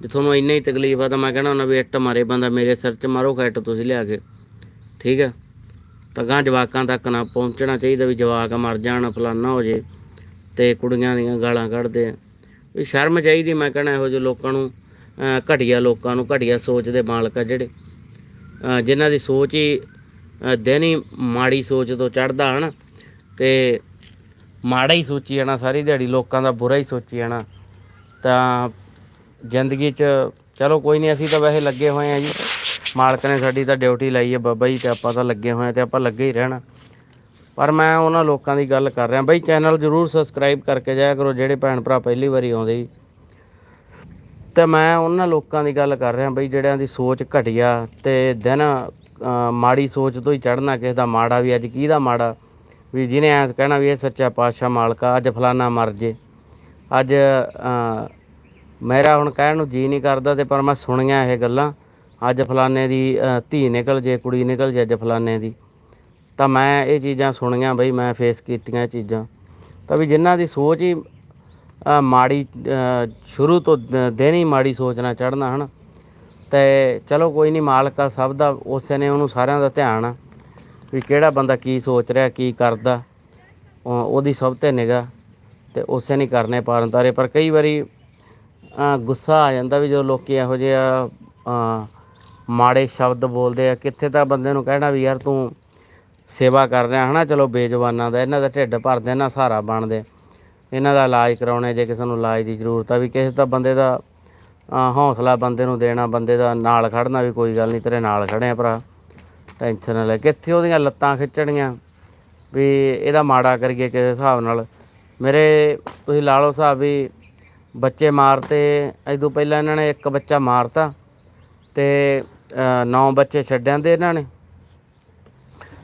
ਜੇ ਤੁਹਾਨੂੰ ਇੰਨਾ ਹੀ ਤਕਲੀਫ ਆ ਤਾਂ ਮੈਂ ਕਹਿਣਾ ਹੁੰਦਾ ਵੀ ਇੱਟ ਮਾਰੇ ਬੰਦਾ ਮੇਰੇ ਸਿਰ 'ਚ ਮਾਰੋ ਖੱਟ ਤੁਸੀਂ ਲਿਆ ਕੇ। ਠੀਕ ਆ? ਤਾਂ ਗਾਂ ਜਵਾਕਾਂ ਤੱਕ ਨਾ ਪਹੁੰਚਣਾ ਚਾਹੀਦਾ ਵੀ ਜਵਾਕ ਮਰ ਜਾਣ, ਫਲਾਨਾ ਹੋ ਜੇ ਤੇ ਕੁੜੀਆਂ ਦੀਆਂ ਗਾਲਾਂ ਕੱਢਦੇ ਆ। ਵੀ ਸ਼ਰਮ ਚਾਹੀਦੀ ਮੈਂ ਕਹਿਣਾ ਇਹੋ ਜਿਹੇ ਲੋਕਾਂ ਨੂੰ ਘਟੀਆ ਲੋਕਾਂ ਨੂੰ, ਘਟੀਆ ਸੋਚ ਦੇ ਮਾਲਕ ਆ ਜਿਹੜੇ। ਅਹ ਜਿਨ੍ਹਾਂ ਦੀ ਸੋਚ ਹੀ ਦਿਨ ਹੀ ਮਾੜੀ ਸੋਚ ਤੋਂ ਚੜਦਾ ਹਨ। ਤੇ ਮਾੜਾ ਹੀ ਸੋਚੀ ਜਾਣਾ, ਸਾਰੀ ਦਿਹਾੜੀ ਲੋਕਾਂ ਦਾ ਬੁਰਾ ਹੀ ਸੋਚੀ ਜਾਣਾ। ਤਾਂ ਜ਼ਿੰਦਗੀ 'ਚ ਚਲੋ ਕੋਈ ਨਹੀਂ, ਅਸੀਂ ਤਾਂ ਵੈਸੇ ਲੱਗੇ ਹੋਏ ਆ ਜੀ। ਮਾਲਕ ਨੇ ਸਾਡੀ ਤਾਂ ਡਿਊਟੀ ਲਾਈ ਹੈ ਬਾਬਾ ਜੀ ਤੇ ਆਪਾਂ ਤਾਂ ਲੱਗੇ ਹੋਏ ਆ ਤੇ ਆਪਾਂ ਲੱਗੇ ਹੀ ਰਹਿਣਾ। ਪਰ ਮੈਂ ਉਹਨਾਂ ਲੋਕਾਂ ਦੀ ਗੱਲ ਕਰ ਰਿਹਾ। ਬਈ, ਚੈਨਲ ਜਰੂਰ ਸਬਸਕ੍ਰਾਈਬ ਕਰਕੇ ਜਾਇਆ ਕਰੋ, ਜਿਹੜੇ ਭੈਣ ਭਰਾ ਪਹਿਲੀ ਵਾਰੀ ਆਉਂਦੇ ਜੀ। ਤੇ ਮੈਂ ਉਹਨਾਂ ਲੋਕਾਂ ਦੀ ਗੱਲ ਕਰ ਰਿਹਾ ਬਈ, ਜਿਹੜਿਆਂ ਦੀ ਸੋਚ ਘਟਿਆ ਤੇ ਦਿਨ ਮਾੜੀ ਸੋਚ ਤੋਂ ਹੀ ਚੜਨਾ ਕਿਸੇ ਦਾ ਮਾੜਾ ਵੀ ਅੱਜ ਕਿਹਦਾ ਮਾੜਾ। ਵੀ ਜਿਹਨੇ ਐਂ ਕਹਿਣਾ ਵੀ ਇਹ ਸੱਚਾ ਪਾਤਸ਼ਾਹ ਮਾਲਕਾ ਅੱਜ ਫਲਾਨਾ ਮਰ ਜੇ। ਅੱਜ ਮੇਰਾ ਹੁਣ ਕਹਿਣ ਨੂੰ ਜੀ ਨਹੀਂ ਕਰਦਾ ਤੇ ਪਰ ਮੈਂ ਸੁਣੀਆਂ ਇਹ ਗੱਲਾਂ। ਅੱਜ ਫਲਾਨੇ ਦੀ ਧੀ ਨਿਕਲ ਜੇ, ਕੁੜੀ ਨਿਕਲ ਜੇ ਅੱਜ ਫਲਾਨੇ ਦੀ। ਤਾਂ ਮੈਂ ਇਹ ਚੀਜ਼ਾਂ ਸੁਣੀਆਂ ਬਈ, ਮੈਂ ਫੇਸ ਕੀਤੀਆਂ ਇਹ ਚੀਜ਼ਾਂ। ਤਾਂ ਵੀ ਜਿਨ੍ਹਾਂ ਦੀ ਸੋਚ ਹੀ ਮਾੜੀ ਸ਼ੁਰੂ ਤੋਂ ਦਿਨ ਹੀ ਮਾੜੀ ਸੋਚਣਾ ਚੜਨਾ ਹਨ। ਤੇ ਚਲੋ ਕੋਈ ਨਹੀਂ, ਮਾਲਕ ਆ, ਸਭ ਦਾ, ਉਸੇ ਨੇ ਉਹਨੂੰ ਸਾਰਿਆਂ ਦਾ ਧਿਆਨ ਆ। ਵੀ ਕਿਹੜਾ ਬੰਦਾ ਕੀ ਸੋਚ ਰਿਹਾ ਕੀ ਕਰਦਾ ਉਹਦੀ ਸਭ ਤੇ ਨਿਗਾ ਤੇ ਉਸੇ ਨਹੀਂ ਕਰਨੇ ਪਾਰਨ ਤਾਰੇ। ਪਰ ਕਈ ਵਾਰੀ ਗੁੱਸਾ ਆ ਜਾਂਦਾ ਵੀ ਜੋ ਲੋਕੀ ਇਹੋ ਜਿਹਾ ਅ, ਮਾੜੇ ਸ਼ਬਦ ਬੋਲਦੇ ਆ ਕਿੱਥੇ ਤਾਂ ਬੰਦੇ ਨੂੰ ਕਹਿਣਾ ਵੀ ਯਾਰ ਤੂੰ ਸੇਵਾ ਕਰ ਰਿਹਾ ਹਨਾ ਚਲੋ ਬੇਜ਼ਬਾਨਾਂ ਦਾ ਇਹਨਾਂ ਦਾ ਢਿੱਡ ਭਰਦੇ ਇਹਨਾਂ ਸਹਾਰਾ ਬਣਦੇ ਇਹਨਾਂ ਦਾ ਇਲਾਜ ਕਰਾਉਣੇ ਜੇ ਕਿਸੇ ਨੂੰ ਇਲਾਜ ਦੀ ਜ਼ਰੂਰਤ ਆ ਵੀ ਕਿਸੇ ਤਾਂ ਬੰਦੇ ਦਾ ਅ, ਹੌਸਲਾ ਬੰਦੇ ਨੂੰ ਦੇਣਾ ਬੰਦੇ ਦਾ ਨਾਲ ਖੜਨਾ ਵੀ ਕੋਈ ਗੱਲ ਨਹੀਂ ਤੇਰੇ ਨਾਲ ਖੜੇ ਆ ਭਰਾ। ਟੈਨਸ਼ਨ ਨਾ ਲੈ। ਕਿੱਥੇ ਉਹਦੀਆਂ ਲੱਤਾਂ ਖਿੱਚਣੀਆਂ? ਵੀ ਇਹਦਾ ਮਾੜਾ ਕਰੀਏ ਕਿਸੇ ਹਿਸਾਬ ਨਾਲ। ਮੇਰੇ, ਤੁਸੀਂ ਲਾ ਲਓ ਹਿਸਾਬ ਵੀ ਬੱਚੇ ਮਾਰਤੇ ਇਦੋਂ ਪਹਿਲਾਂ ਇਹਨਾਂ ਨੇ ਇੱਕ ਬੱਚਾ ਮਾਰਤਾ ਤੇ ਨੌ ਬੱਚੇ ਛੱਡਿਆਂਦੇ ਇਹਨਾਂ ਨੇ।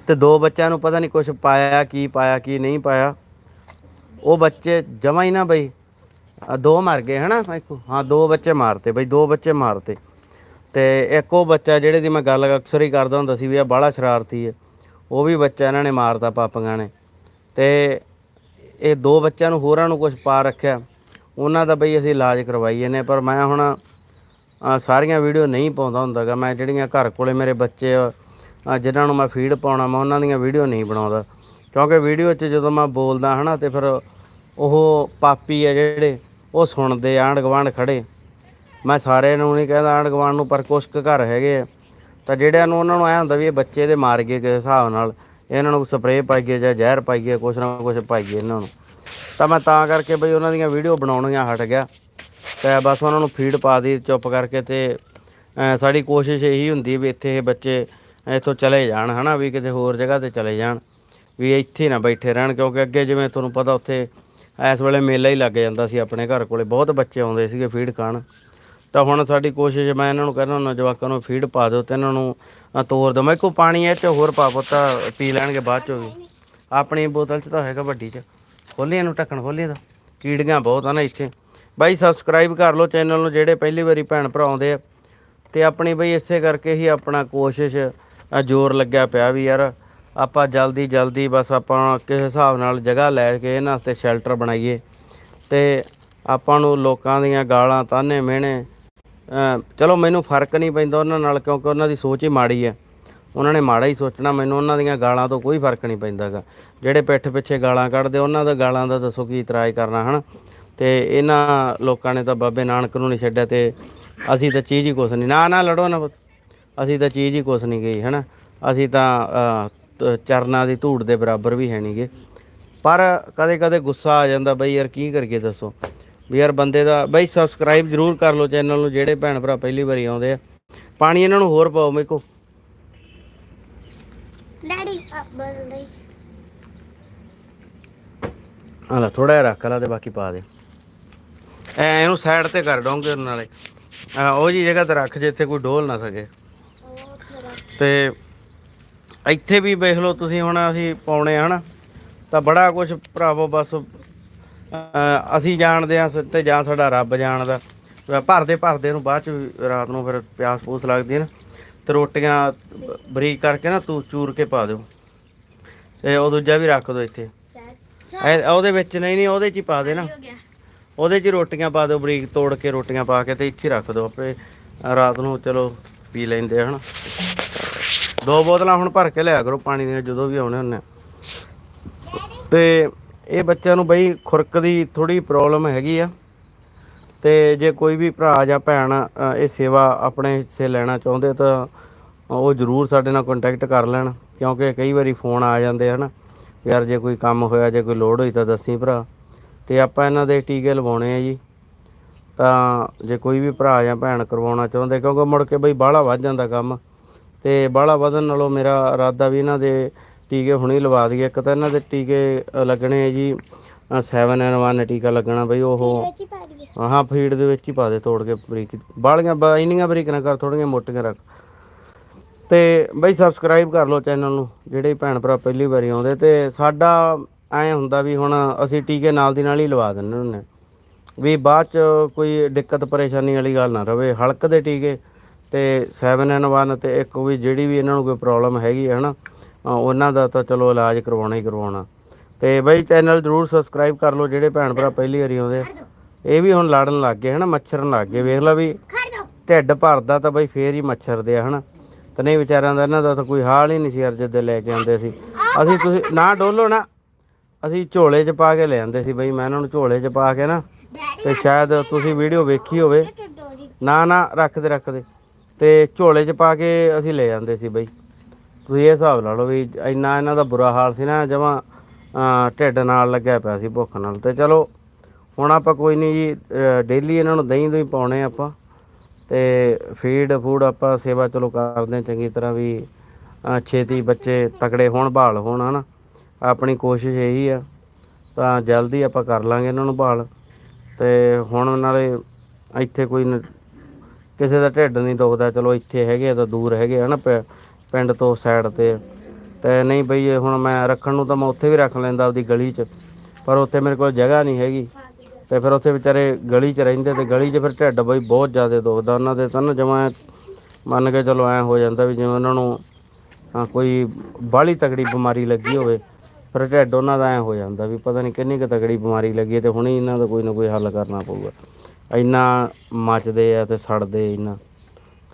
ਤੇ ਦੋ ਬੱਚਿਆਂ ਨੂੰ ਪਤਾ ਨਹੀਂ ਕੁਝ ਪਾਇਆ, ਕੀ ਪਾਇਆ, ਕੀ ਨਹੀਂ ਪਾਇਆ। ਉਹ ਬੱਚੇ ਜਮਾ ਹੀ ਨਾ ਬਈ। ਦੋ ਮਰ ਗਏ, ਹਨਾ? ਮਾਈਕੋ ਹਾਂ, ਦੋ ਬੱਚੇ ਮਾਰਤੇ ਬਈ, ਦੋ ਬੱਚੇ ਮਾਰਤੇ। ਤੇ ਇੱਕ ਉਹ ਬੱਚਾ ਜਿਹੜੇ ਦੀ ਮੈਂ ਗੱਲ ਅਕਸਰ ਹੀ ਕਰਦਾ ਹੁੰਦਾ ਸੀ ਵੀ ਇਹ ਬਾਹਲਾ ਸ਼ਰਾਰਤੀ ਹੈ ਉਹ ਵੀ ਬੱਚਾ ਇਹਨਾਂ ਨੇ ਮਾਰਤਾ ਪਾਪੀਆਂ ਨੇ। ਤੇ ਇਹ ਦੋ ਬੱਚਿਆਂ ਨੂੰ ਹੋਰਾਂ ਨੂੰ ਕੁਝ ਪਾ ਰੱਖਿਆ ਉਹਨਾਂ ਦਾ ਬਈ ਅਸੀਂ ਇਲਾਜ ਕਰਵਾਈਏ ਨੇ ਪਰ ਮੈਂ ਹੁਣ ਸਾਰੀਆਂ ਵੀਡੀਓ ਨਹੀਂ ਪਾਉਂਦਾ ਹੁੰਦਾਗਾ ਮੈਂ ਜਿਹੜੀਆਂ ਘਰ ਕੋਲੇ ਮੇਰੇ ਬੱਚੇ ਆ, ਜਿਨ੍ਹਾਂ ਨੂੰ ਮੈਂ ਫੀਡ ਪਾਉਣਾ ਮੈਂ ਉਹਨਾਂ ਦੀਆਂ ਵੀਡੀਓ ਨਹੀਂ ਬਣਾਉਂਦਾ। ਕਿਉਂਕਿ ਵੀਡੀਓ 'ਚ ਜਦੋਂ ਮੈਂ ਬੋਲਦਾ ਹਨਾ ਤੇ ਫਿਰ ਉਹ ਪਾਪੀ ਆ ਜਿਹੜੇ ਉਹ ਸੁਣਦੇ ਆਂਢ ਗੁਆਂਢ ਖੜੇ। ਮੈਂ ਸਾਰਿਆਂ ਨੂੰ ਨਹੀਂ ਕਹਿੰਦਾ, ਆਂਢ ਗੁਆਂਢ ਨੂੰ, ਪਰ ਕੁਛ ਕੁ ਘਰ ਹੈਗੇ ਆ। ਤਾਂ ਜਿਹੜਿਆਂ ਨੂੰ ਉਹਨਾਂ ਨੂੰ ਐ ਹੁੰਦਾ ਵੀ ਇਹ ਬੱਚੇ ਦੇ ਮਾਰ ਗਏ ਕਿਸੇ ਹਿਸਾਬ ਨਾਲ, ਇਹਨਾਂ ਨੂੰ ਸਪਰੇਅ ਪਾਈਏ ਜਾਂ ਜ਼ਹਿਰ ਪਾਈਏ ਕੁਛ ਨਾ ਕੁਛ ਪਾਈਏ ਇਹਨਾਂ ਨੂੰ। ਤਾਂ ਮੈਂ ਤਾਂ ਕਰਕੇ ਬਈ ਉਹਨਾਂ ਦੀਆਂ ਵੀਡੀਓ ਬਣਾਉਣੀਆਂ ਹਟ ਗਿਆ। ਤੇ ਬਸ ਉਹਨਾਂ ਨੂੰ ਫੀਡ ਪਾ ਦੀ ਚੁੱਪ ਕਰਕੇ ਤੇ ਸਾਡੀ ਕੋਸ਼ਿਸ਼ ਇਹੀ ਹੁੰਦੀ ਵੀ ਇੱਥੇ ਇਹ ਬੱਚੇ ਇੱਥੋਂ ਚਲੇ ਜਾਣ, ਹਨਾ, ਵੀ ਕਿਤੇ ਹੋਰ ਜਗ੍ਹਾ ਤੇ ਚਲੇ ਜਾਣ, ਵੀ ਇੱਥੇ ਨਾ ਬੈਠੇ ਰਹਿਣ, ਕਿਉਂਕਿ ਅੱਗੇ ਜਿਵੇਂ ਤੁਹਾਨੂੰ ਪਤਾ ਉੱਥੇ ਇਸ ਵੇਲੇ ਮੇਲਾ ਹੀ ਲੱਗ ਜਾਂਦਾ ਸੀ ਆਪਣੇ ਘਰ ਕੋਲੇ, ਬਹੁਤ ਬੱਚੇ ਆਉਂਦੇ ਸੀਗੇ ਫੀਡ ਖਾਣ। ਤਾਂ ਹੁਣ ਸਾਡੀ ਕੋਸ਼ਿਸ਼ ਮੈਂ ਇਹਨਾਂ ਨੂੰ ਕਹਿੰਦਾ ਹੁੰਦਾ ਜਵਾਕਾਂ ਨੂੰ ਫੀਡ ਪਾ ਦਿਓ ਤੇ ਇਹਨਾਂ ਨੂੰ ਅ, ਤੋਰ ਦਿਓ। ਮੈਂ ਕੋ ਪਾਣੀ ਇਹ ਚ? ਹੋਰ ਪਾ ਪੁੱਤਾ ਪੀ ਲੈਣਗੇ ਬਾਅਦ ਚੋਂ ਵੀ। ਆਪਣੀ ਬੋਤਲ ਚ ਤਾਂ ਹੈਗਾ ਵੱਡੀ ਚ। ਖੋਲੀ ਇਹਨੂੰ ਢੱਕਣ ਖੋਲੀ ਦਾ ਕੀੜੀਆਂ ਬਹੁਤ ਆ ਨਾ ਇੱਥੇ। ਬਾਈ ਸਬਸਕ੍ਰਾਈਬ ਕਰ ਲਓ ਚੈਨਲ ਨੂੰ ਜਿਹੜੇ ਪਹਿਲੀ ਵਾਰੀ ਭੈਣ ਭਰਾ ਆਉਂਦੇ ਆ। ਤੇ ਆਪਣੀ ਬਈ ਇਸੇ ਕਰਕੇ ਹੀ ਆਪਣਾ ਕੋਸ਼ਿਸ਼ ਅ, ਜ਼ੋਰ ਲੱਗਿਆ ਪਿਆ ਵੀ ਯਾਰ। ਆਪਾਂ ਜਲਦੀ ਜਲਦੀ ਬਸ ਆਪਾਂ ਕਿਸੇ ਹਿਸਾਬ ਨਾਲ ਜਗ੍ਹਾ ਲੈ ਕੇ ਇਹਨਾਂ ਵਾਸਤੇ ਸ਼ੈਲਟਰ ਬਣਾਈਏ। ਤੇ ਆਪਾਂ ਨੂੰ ਲੋਕਾਂ ਦੀਆਂ ਗਾਲਾਂ ਤਾਨੇ ਮਿਹਣੇ ਚਲੋ ਮੈਨੂੰ ਫ਼ਰਕ ਨਹੀਂ ਪੈਂਦਾ ਉਹਨਾਂ ਨਾਲ ਕਿਉਂਕਿ ਉਹਨਾਂ ਦੀ ਸੋਚ ਹੀ ਮਾੜੀ ਹੈ। ਉਹਨਾਂ ਨੇ ਮਾੜਾ ਹੀ ਸੋਚਣਾ, ਮੈਨੂੰ ਉਹਨਾਂ ਦੀਆਂ ਗਾਲਾਂ ਤੋਂ ਕੋਈ ਫ਼ਰਕ ਨਹੀਂ ਪੈਂਦਾਗਾ। ਜਿਹੜੇ ਪਿੱਠ ਪਿੱਛੇ ਗਾਲਾਂ ਕੱਢਦੇ, ਉਹਨਾਂ ਦਾ ਗਾਲਾਂ ਦਾ ਦੱਸੋ ਕੀ ਇਤਰਾਜ਼ ਕਰਨਾ, ਹਨਾ? ਤੇ ਇਹਨਾਂ ਲੋਕਾਂ ਨੇ ਤਾਂ ਬਾਬੇ ਨਾਨਕ ਨੂੰ ਨਹੀਂ ਛੱਡਿਆ ਤੇ ਅਸੀਂ ਤਾਂ ਚੀਜ਼ ਹੀ ਕੁਛ ਨਹੀਂ। ਨਾ ਨਾ, ਲੜੋ ਨਾ ਅਸੀਂ ਤਾਂ ਚੀਜ਼ ਹੀ ਕੁਛ ਨਹੀਂ ਗਈ, ਹਨਾ? ਅਸੀਂ ਤਾਂ ਚਰਨਾਂ ਦੀ ਧੂੜ ਦੇ ਬਰਾਬਰ ਵੀ ਹੈ ਨਹੀਂਗੇ ਪਰ ਕਦੇ ਕਦੇ ਗੁੱਸਾ ਆ ਜਾਂਦਾ, ਬਈ ਯਾਰ ਕੀ ਕਰੀਏ ਦੱਸੋ? ਵੀ ਯਾਰ ਬੰਦੇ ਦਾ ਬਈ ਸਬਸਕ੍ਰਾਈਬ ਜ਼ਰੂਰ ਕਰ ਲਓ ਚੈਨਲ ਨੂੰ ਜਿਹੜੇ ਭੈਣ ਭਰਾ ਪਹਿਲੀ ਵਾਰੀ ਆਉਂਦੇ ਆ। ਪਾਣੀ ਇਹਨਾਂ ਨੂੰ ਹੋਰ ਪਾਓ ਮੇਕੋ ਡੈਡੀ ਬਦਲ ਦੇ। ਥੋੜਾ ਜਿਹਾ ਰੱਖ ਲਾ ਤੇ ਬਾਕੀ ਪਾ ਦੇ। ਐ ਇਹਨੂੰ ਸਾਈਡ ਤੇ ਕਰ ਡੋਂਗੇ ਨਾਲੇ। ਆ, ਉਹ ਜੀ ਜਗ੍ਹਾ ਤੇ ਰੱਖ ਜਿੱਥੇ ਕੋਈ ਡੋਲ ਨਾ ਸਕੇ। ਤੇ ਇੱਥੇ ਵੀ ਵੇਖ ਲਓ ਤੁਸੀਂ ਹੁਣ ਅਸੀਂ ਪਾਉਣੇ ਹਨਾ? ਤਾਂ ਬੜਾ ਕੁਝ ਭਰਾਵੋ ਬਸ ਅਸੀਂ ਜਾਣਦੇ ਆ ਤੇ ਜਾਂ ਸਾਡਾ ਰੱਬ ਜਾਣਦਾ। ਭਰਦੇ ਭਰਦੇ ਨੂੰ ਬਾਅਦ ਚ ਰਾਤ ਨੂੰ ਫਿਰ ਪਿਆਸ ਪੂਸ ਲੱਗਦੀ ਹੈ ਨਾ ਤੇ ਰੋਟੀਆਂ ਬਰੀਕ ਕਰਕੇ ਨਾ ਤੂੰ ਚੂਰ ਕੇ ਪਾ ਦਿਓ। ਤੇ ਉਹ ਦੂਜਾ ਵੀ ਰੱਖ ਦਿਓ ਇੱਥੇ। ਉਹਦੇ ਵਿੱਚ ਨਹੀਂ ਨਹੀਂ ਉਹਦੇ ਚ ਹੀ ਪਾ ਦੇ ਨਾ। ਉਹਦੇ ਚ ਰੋਟੀਆਂ ਪਾ ਦਿਓ ਬਰੀਕ ਤੋੜ ਕੇ ਰੋਟੀਆਂ ਪਾ ਕੇ ਤੇ ਇੱਥੇ ਰੱਖ ਦਿਓ ਆਪੇ। ਰਾਤ ਨੂੰ ਚਲੋ ਪੀ ਲੈਂਦੇ ਆ ਹਨਾ। ਦੋ ਬੋਤਲਾਂ ਹੁਣ ਭਰ ਕੇ ਲਿਆ ਕਰੋ ਪਾਣੀ ਦੀਆਂ ਜਦੋਂ ਵੀ ਆਉਣੇ ਆ। ਤੇ ਇਹ ਬੱਚਿਆਂ ਨੂੰ ਬਈ ਖੁਰਕ ਦੀ ਥੋੜੀ ਪ੍ਰੋਬਲਮ ਹੈਗੀ ਆ। ਤੇ ਜੇ ਕੋਈ ਵੀ ਭਰਾ ਜਾਂ ਭੈਣ ਇਹ ਸੇਵਾ ਆਪਣੇ ਹਿੱਸੇ ਲੈਣਾ ਚਾਹੁੰਦੇ ਤਾਂ ਉਹ ਜਰੂਰ ਸਾਡੇ ਨਾਲ ਕੰਟੈਕਟ ਕਰ ਲੈਣ, ਕਿਉਂਕਿ ਕਈ ਵਾਰੀ ਫੋਨ ਆ ਜਾਂਦੇ ਹਨ ਯਾਰ ਜੇ ਕੋਈ ਕੰਮ ਹੋਇਆ, ਜੇ ਕੋਈ ਲੋੜ ਹੋਈ ਤਾਂ ਦੱਸੀ ਭਰਾ। ਤੇ ਆਪਾਂ ਇਹਨਾਂ ਦੇ ਟੀਕੇ ਲਵਾਉਣੇ ਆ ਜੀ। ਤਾਂ ਜੇ ਕੋਈ ਵੀ ਭਰਾ ਜਾਂ ਭੈਣ ਕਰਵਾਉਣਾ ਚਾਹੁੰਦੇ, ਕਿਉਂਕਿ ਮੁੜ ਕੇ ਬਈ ਬਾਹਲਾ ਵੱਧ ਜਾਂਦਾ ਕੰਮ। ਤੇ ਬਾਹਲਾ ਵਧਣ ਨਾਲੋਂ ਮੇਰਾ ਇਰਾਦਾ ਵੀ ਇਹਨਾਂ ਦੇ ਟੀਕੇ ਹੁਣੇ ਲਵਾ ਦਈਏ। ਇੱਕ ਤਾਂ ਇਹਨਾਂ ਦੇ ਟੀਕੇ ਲੱਗਣੇ ਆ ਜੀ 7 ਐਨ 1 ਟੀਕਾ ਲੱਗਣਾ ਬਈ ਉਹ ਹੀ ਫੀਡ ਦੇ ਵਿੱਚ ਹੀ ਪਾ ਦੇ ਤੋੜ ਕੇ ਬਰੀਕ। ਬਾਲੀਆਂ ਬ- ਇੰਨੀਆਂ ਬਰੀਕ ਨਾ ਕਰ ਥੋੜੀਆਂ ਮੋਟੀਆਂ ਰੱਖ। ਤੇ ਬਈ ਸਬਸਕ੍ਰਾਈਬ ਕਰ ਲਓ ਚੈਨਲ ਨੂੰ ਜਿਹੜੇ ਭੈਣ ਭਰਾ ਪਹਿਲੀ ਵਾਰੀ ਆਉਂਦੇ ਤੇ ਸਾਡਾ ਐ ਹੁੰਦਾ ਵੀ ਹੁਣ ਅਸੀਂ ਟੀਕੇ ਨਾਲ ਦੀ ਨਾਲ ਹੀ ਲਵਾ ਦਿੰਦੇ ਹੁੰਦੇ ਹਾਂ। ਵੀ ਬਾਅਦ ਚ ਕੋਈ ਦਿੱਕਤ ਪਰੇਸ਼ਾਨੀ ਵਾਲੀ ਗੱਲ ਨਾ ਰਵੇ। ਹਲਕ ਦੇ ਟੀਕੇ ਤੇ 7N1 ਤੇ ਇੱਕ ਵੀ ਜਿਹੜੀ ਵੀ ਇਹਨਾਂ ਨੂੰ ਕੋਈ ਪ੍ਰੋਬਲਮ ਹੈਗੀ ਹੈ ਹਨਾ ਉਹਨਾਂ ਦਾ ਤਾਂ ਚਲੋ ਇਲਾਜ ਕਰਵਾਉਣਾ ਹੀ ਕਰਵਾਉਣਾ। ਤੇ ਬਈ ਚੈਨਲ ਜਰੂਰ ਸਬਸਕ੍ਰਾਈਬ ਕਰ ਲਓ ਜਿਹੜੇ ਭੈਣ ਭਰਾ ਪਹਿਲੀ ਵਾਰੀ ਆਉਂਦੇ ਆ। ਇਹ ਵੀ ਹੁਣ ਲੜਨ ਲੱਗ ਗਏ, ਹਨਾ ਮੱਛਰਨ ਲੱਗ ਗਏ। ਵੇਖ ਲੈ ਵੀ ਢਿੱਡ ਭਰਦਾ ਤਾਂ ਬਈ ਫੇਰ ਹੀ ਮੱਛਰ ਦੇ ਆ, ਹਨਾ। ਤੇ ਨਹੀਂ ਵਿਚਾਰਿਆਂ ਦਾ ਇਹਨਾਂ ਦਾ ਤਾਂ ਕੋਈ ਹਾਲ ਹੀ ਨਹੀਂ ਸੀ ਅਰਜਤ ਦੇ ਲੈ ਕੇ ਆਉਂਦੇ ਸੀ। ਅਸੀਂ ਤੁਸੀਂ ਨਾ ਡੋਲੋ ਨਾ, ਅਸੀਂ ਝੋਲੇ 'ਚ ਪਾ ਕੇ ਲੈ ਆਉਂਦੇ ਸੀ ਬਈ, ਮੈਂ ਇਹਨਾਂ ਨੂੰ ਝੋਲੇ 'ਚ ਪਾ ਕੇ ਨਾ ਡੈਡੀ ਤੇ ਸ਼ਾਇਦ ਤੁਸੀਂ ਵੀਡੀਓ ਵੇਖੀ ਹੋਵੇ। ਟੋਰੀ ਨਾ ਨਾ, ਰੱਖਦੇ ਰੱਖਦੇ। ਤੇ ਝੋਲੇ 'ਚ ਪਾ ਕੇ ਅਸੀਂ ਲੈ ਜਾਂਦੇ ਸੀ ਬਈ। ਤੁਸੀਂ ਇਹ ਹਿਸਾਬ ਲਾ ਲਓ ਵੀ ਇੰਨਾ ਇਹਨਾਂ ਦਾ ਬੁਰਾ ਹਾਲ ਸੀ ਨਾ, ਜਮਾਂ ਢਿੱਡ ਨਾਲ ਲੱਗਿਆ ਪਿਆ ਸੀ ਭੁੱਖ ਨਾਲ। ਤੇ ਚਲੋ, ਹੁਣ ਆਪਾਂ ਕੋਈ ਨਹੀਂ ਜੀ ਡੇਲੀ ਇਹਨਾਂ ਨੂੰ ਦਹੀਂ ਦਹੀਂ ਪਾਉਣੇ ਆਪਾਂ। ਤੇ ਫੀਡ ਫੂਡ ਆਪਾਂ ਸੇਵਾ ਚਲੋ ਕਰਦੇ ਹਾਂ ਚੰਗੀ ਤਰ੍ਹਾਂ ਵੀ ਛੇਤੀ ਬੱਚੇ ਤਕੜੇ ਹੋਣ, ਬਹਾਲ ਹੋਣ, ਹਨਾ। ਆਪਣੀ ਕੋਸ਼ਿਸ਼ ਇਹੀ ਆ, ਤਾਂ ਜਲਦੀ ਆਪਾਂ ਕਰ ਲਾਂਗੇ ਇਹਨਾਂ ਨੂੰ ਬਹਾਲ। ਤੇ ਹੁਣ ਨਾਲੇ ਇੱਥੇ ਕੋਈ ਕਿਸੇ ਦਾ ਢਿੱਡ ਨਹੀਂ ਦੁਖਦਾ, ਚਲੋ ਇੱਥੇ ਹੈਗੇ ਆ ਤਾਂ ਦੂਰ ਹੈਗੇ ਆ ਨਾ ਪਿ- ਪਿੰਡ ਤੋਂ ਸਾਈਡ ਤੇ। ਤੇ ਨਹੀਂ ਬਈ, ਇਹ ਹੁਣ ਮੈਂ ਰੱਖਣ ਨੂੰ ਤਾਂ ਮੈਂ ਉੱਥੇ ਵੀ ਰੱਖ ਲੈਂਦਾ ਆਪਦੀ ਗਲੀ 'ਚ, ਪਰ ਉੱਥੇ ਮੇਰੇ ਕੋਲ ਜਗ੍ਹਾ ਨਹੀਂ ਹੈਗੀ। ਤੇ ਫਿਰ ਉੱਥੇ ਵਿਚਾਰੇ ਗਲੀ 'ਚ ਰਹਿੰਦੇ ਤੇ ਗਲੀ 'ਚ ਫਿਰ ਢਿੱਡ ਬਈ ਬਹੁਤ ਜ਼ਿਆਦਾ ਦੁਖਦਾ। ਉਹਨਾਂ ਦੇ ਤਾਂ ਨਾ ਜਮਾਂ ਮੰਨ ਕੇ ਚਲੋ ਐ ਹੋ ਜਾਂਦਾ ਵੀ ਜਿਵੇਂ ਉਹਨਾਂ ਨੂੰ ਕੋਈ ਬਾਹਲੀ ਤਕੜੀ ਬਿਮਾਰੀ ਲੱਗੀ ਹੋਵੇ, ਫਿਰ ਢਿੱਡ ਉਹਨਾਂ ਦਾ ਐ ਹੋ ਜਾਂਦਾ ਵੀ ਪਤਾ ਨਹੀਂ ਕਿੰਨੀ ਕੁ ਤਕੜੀ ਬਿਮਾਰੀ ਲੱਗੀ ਹੈ ਤੇ ਹੁਣੇ ਇਹਨਾਂ ਦਾ ਕੋਈ ਨਾ ਕੋਈ ਹੱਲ ਕਰਨਾ ਪਊਗਾ। ਇੰਨਾ ਮੱਚਦੇ ਆ ਤੇ ਸੜਦੇ ਇੰਨਾ।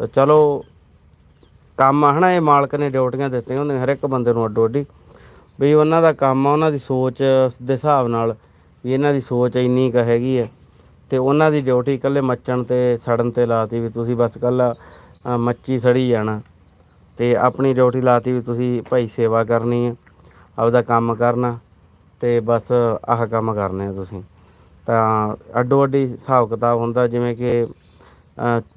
ਤਾਂ ਚਲੋ ਕੰਮ ਆ ਹਨਾ, ਇਹ ਮਾਲਕ ਨੇ ਡਿਊਟੀਆਂ ਦਿੱਤੀਆਂ ਹੁੰਦੀਆਂ ਹਰ ਇੱਕ ਬੰਦੇ ਨੂੰ ਅੱਡੋ ਅੱਡੀ। ਵੀ ਉਹਨਾਂ ਦਾ ਕੰਮ ਆ, ਉਹਨਾਂ ਦੀ ਸੋਚ ਦੇ ਹਿਸਾਬ ਨਾਲ ਵੀ ਇਹਨਾਂ ਦੀ ਸੋਚ ਇੰਨੀ ਕੁ ਹੈਗੀ ਹੈ ਤੇ ਉਹਨਾਂ ਦੀ ਡਿਊਟੀ ਇਕੱਲੇ ਮੱਚਣ ਤੇ ਸੜਨ ਤੇ ਲਾਤੀ ਵੀ ਤੁਸੀਂ ਬਸ ਇਕੱਲਾ ਮੱਚੀ ਸੜੀ ਜਾਣਾ। ਤੇ ਆਪਣੀ ਡਿਊਟੀ ਲਾਤੀ ਵੀ ਤੁਸੀਂ ਭਾਈ ਸੇਵਾ ਕਰਨੀ ਹੈ ਆਪਦਾ ਕੰਮ ਕਰਨਾ, ਤੇ ਬਸ ਆਹ ਕੰਮ ਕਰਨੇ ਆ ਤੁਸੀਂ। ਤਾਂ ਅੱਡੋ ਅੱਡੀ ਹਿਸਾਬ ਕਿਤਾਬ ਹੁੰਦਾ, ਜਿਵੇਂ ਕਿ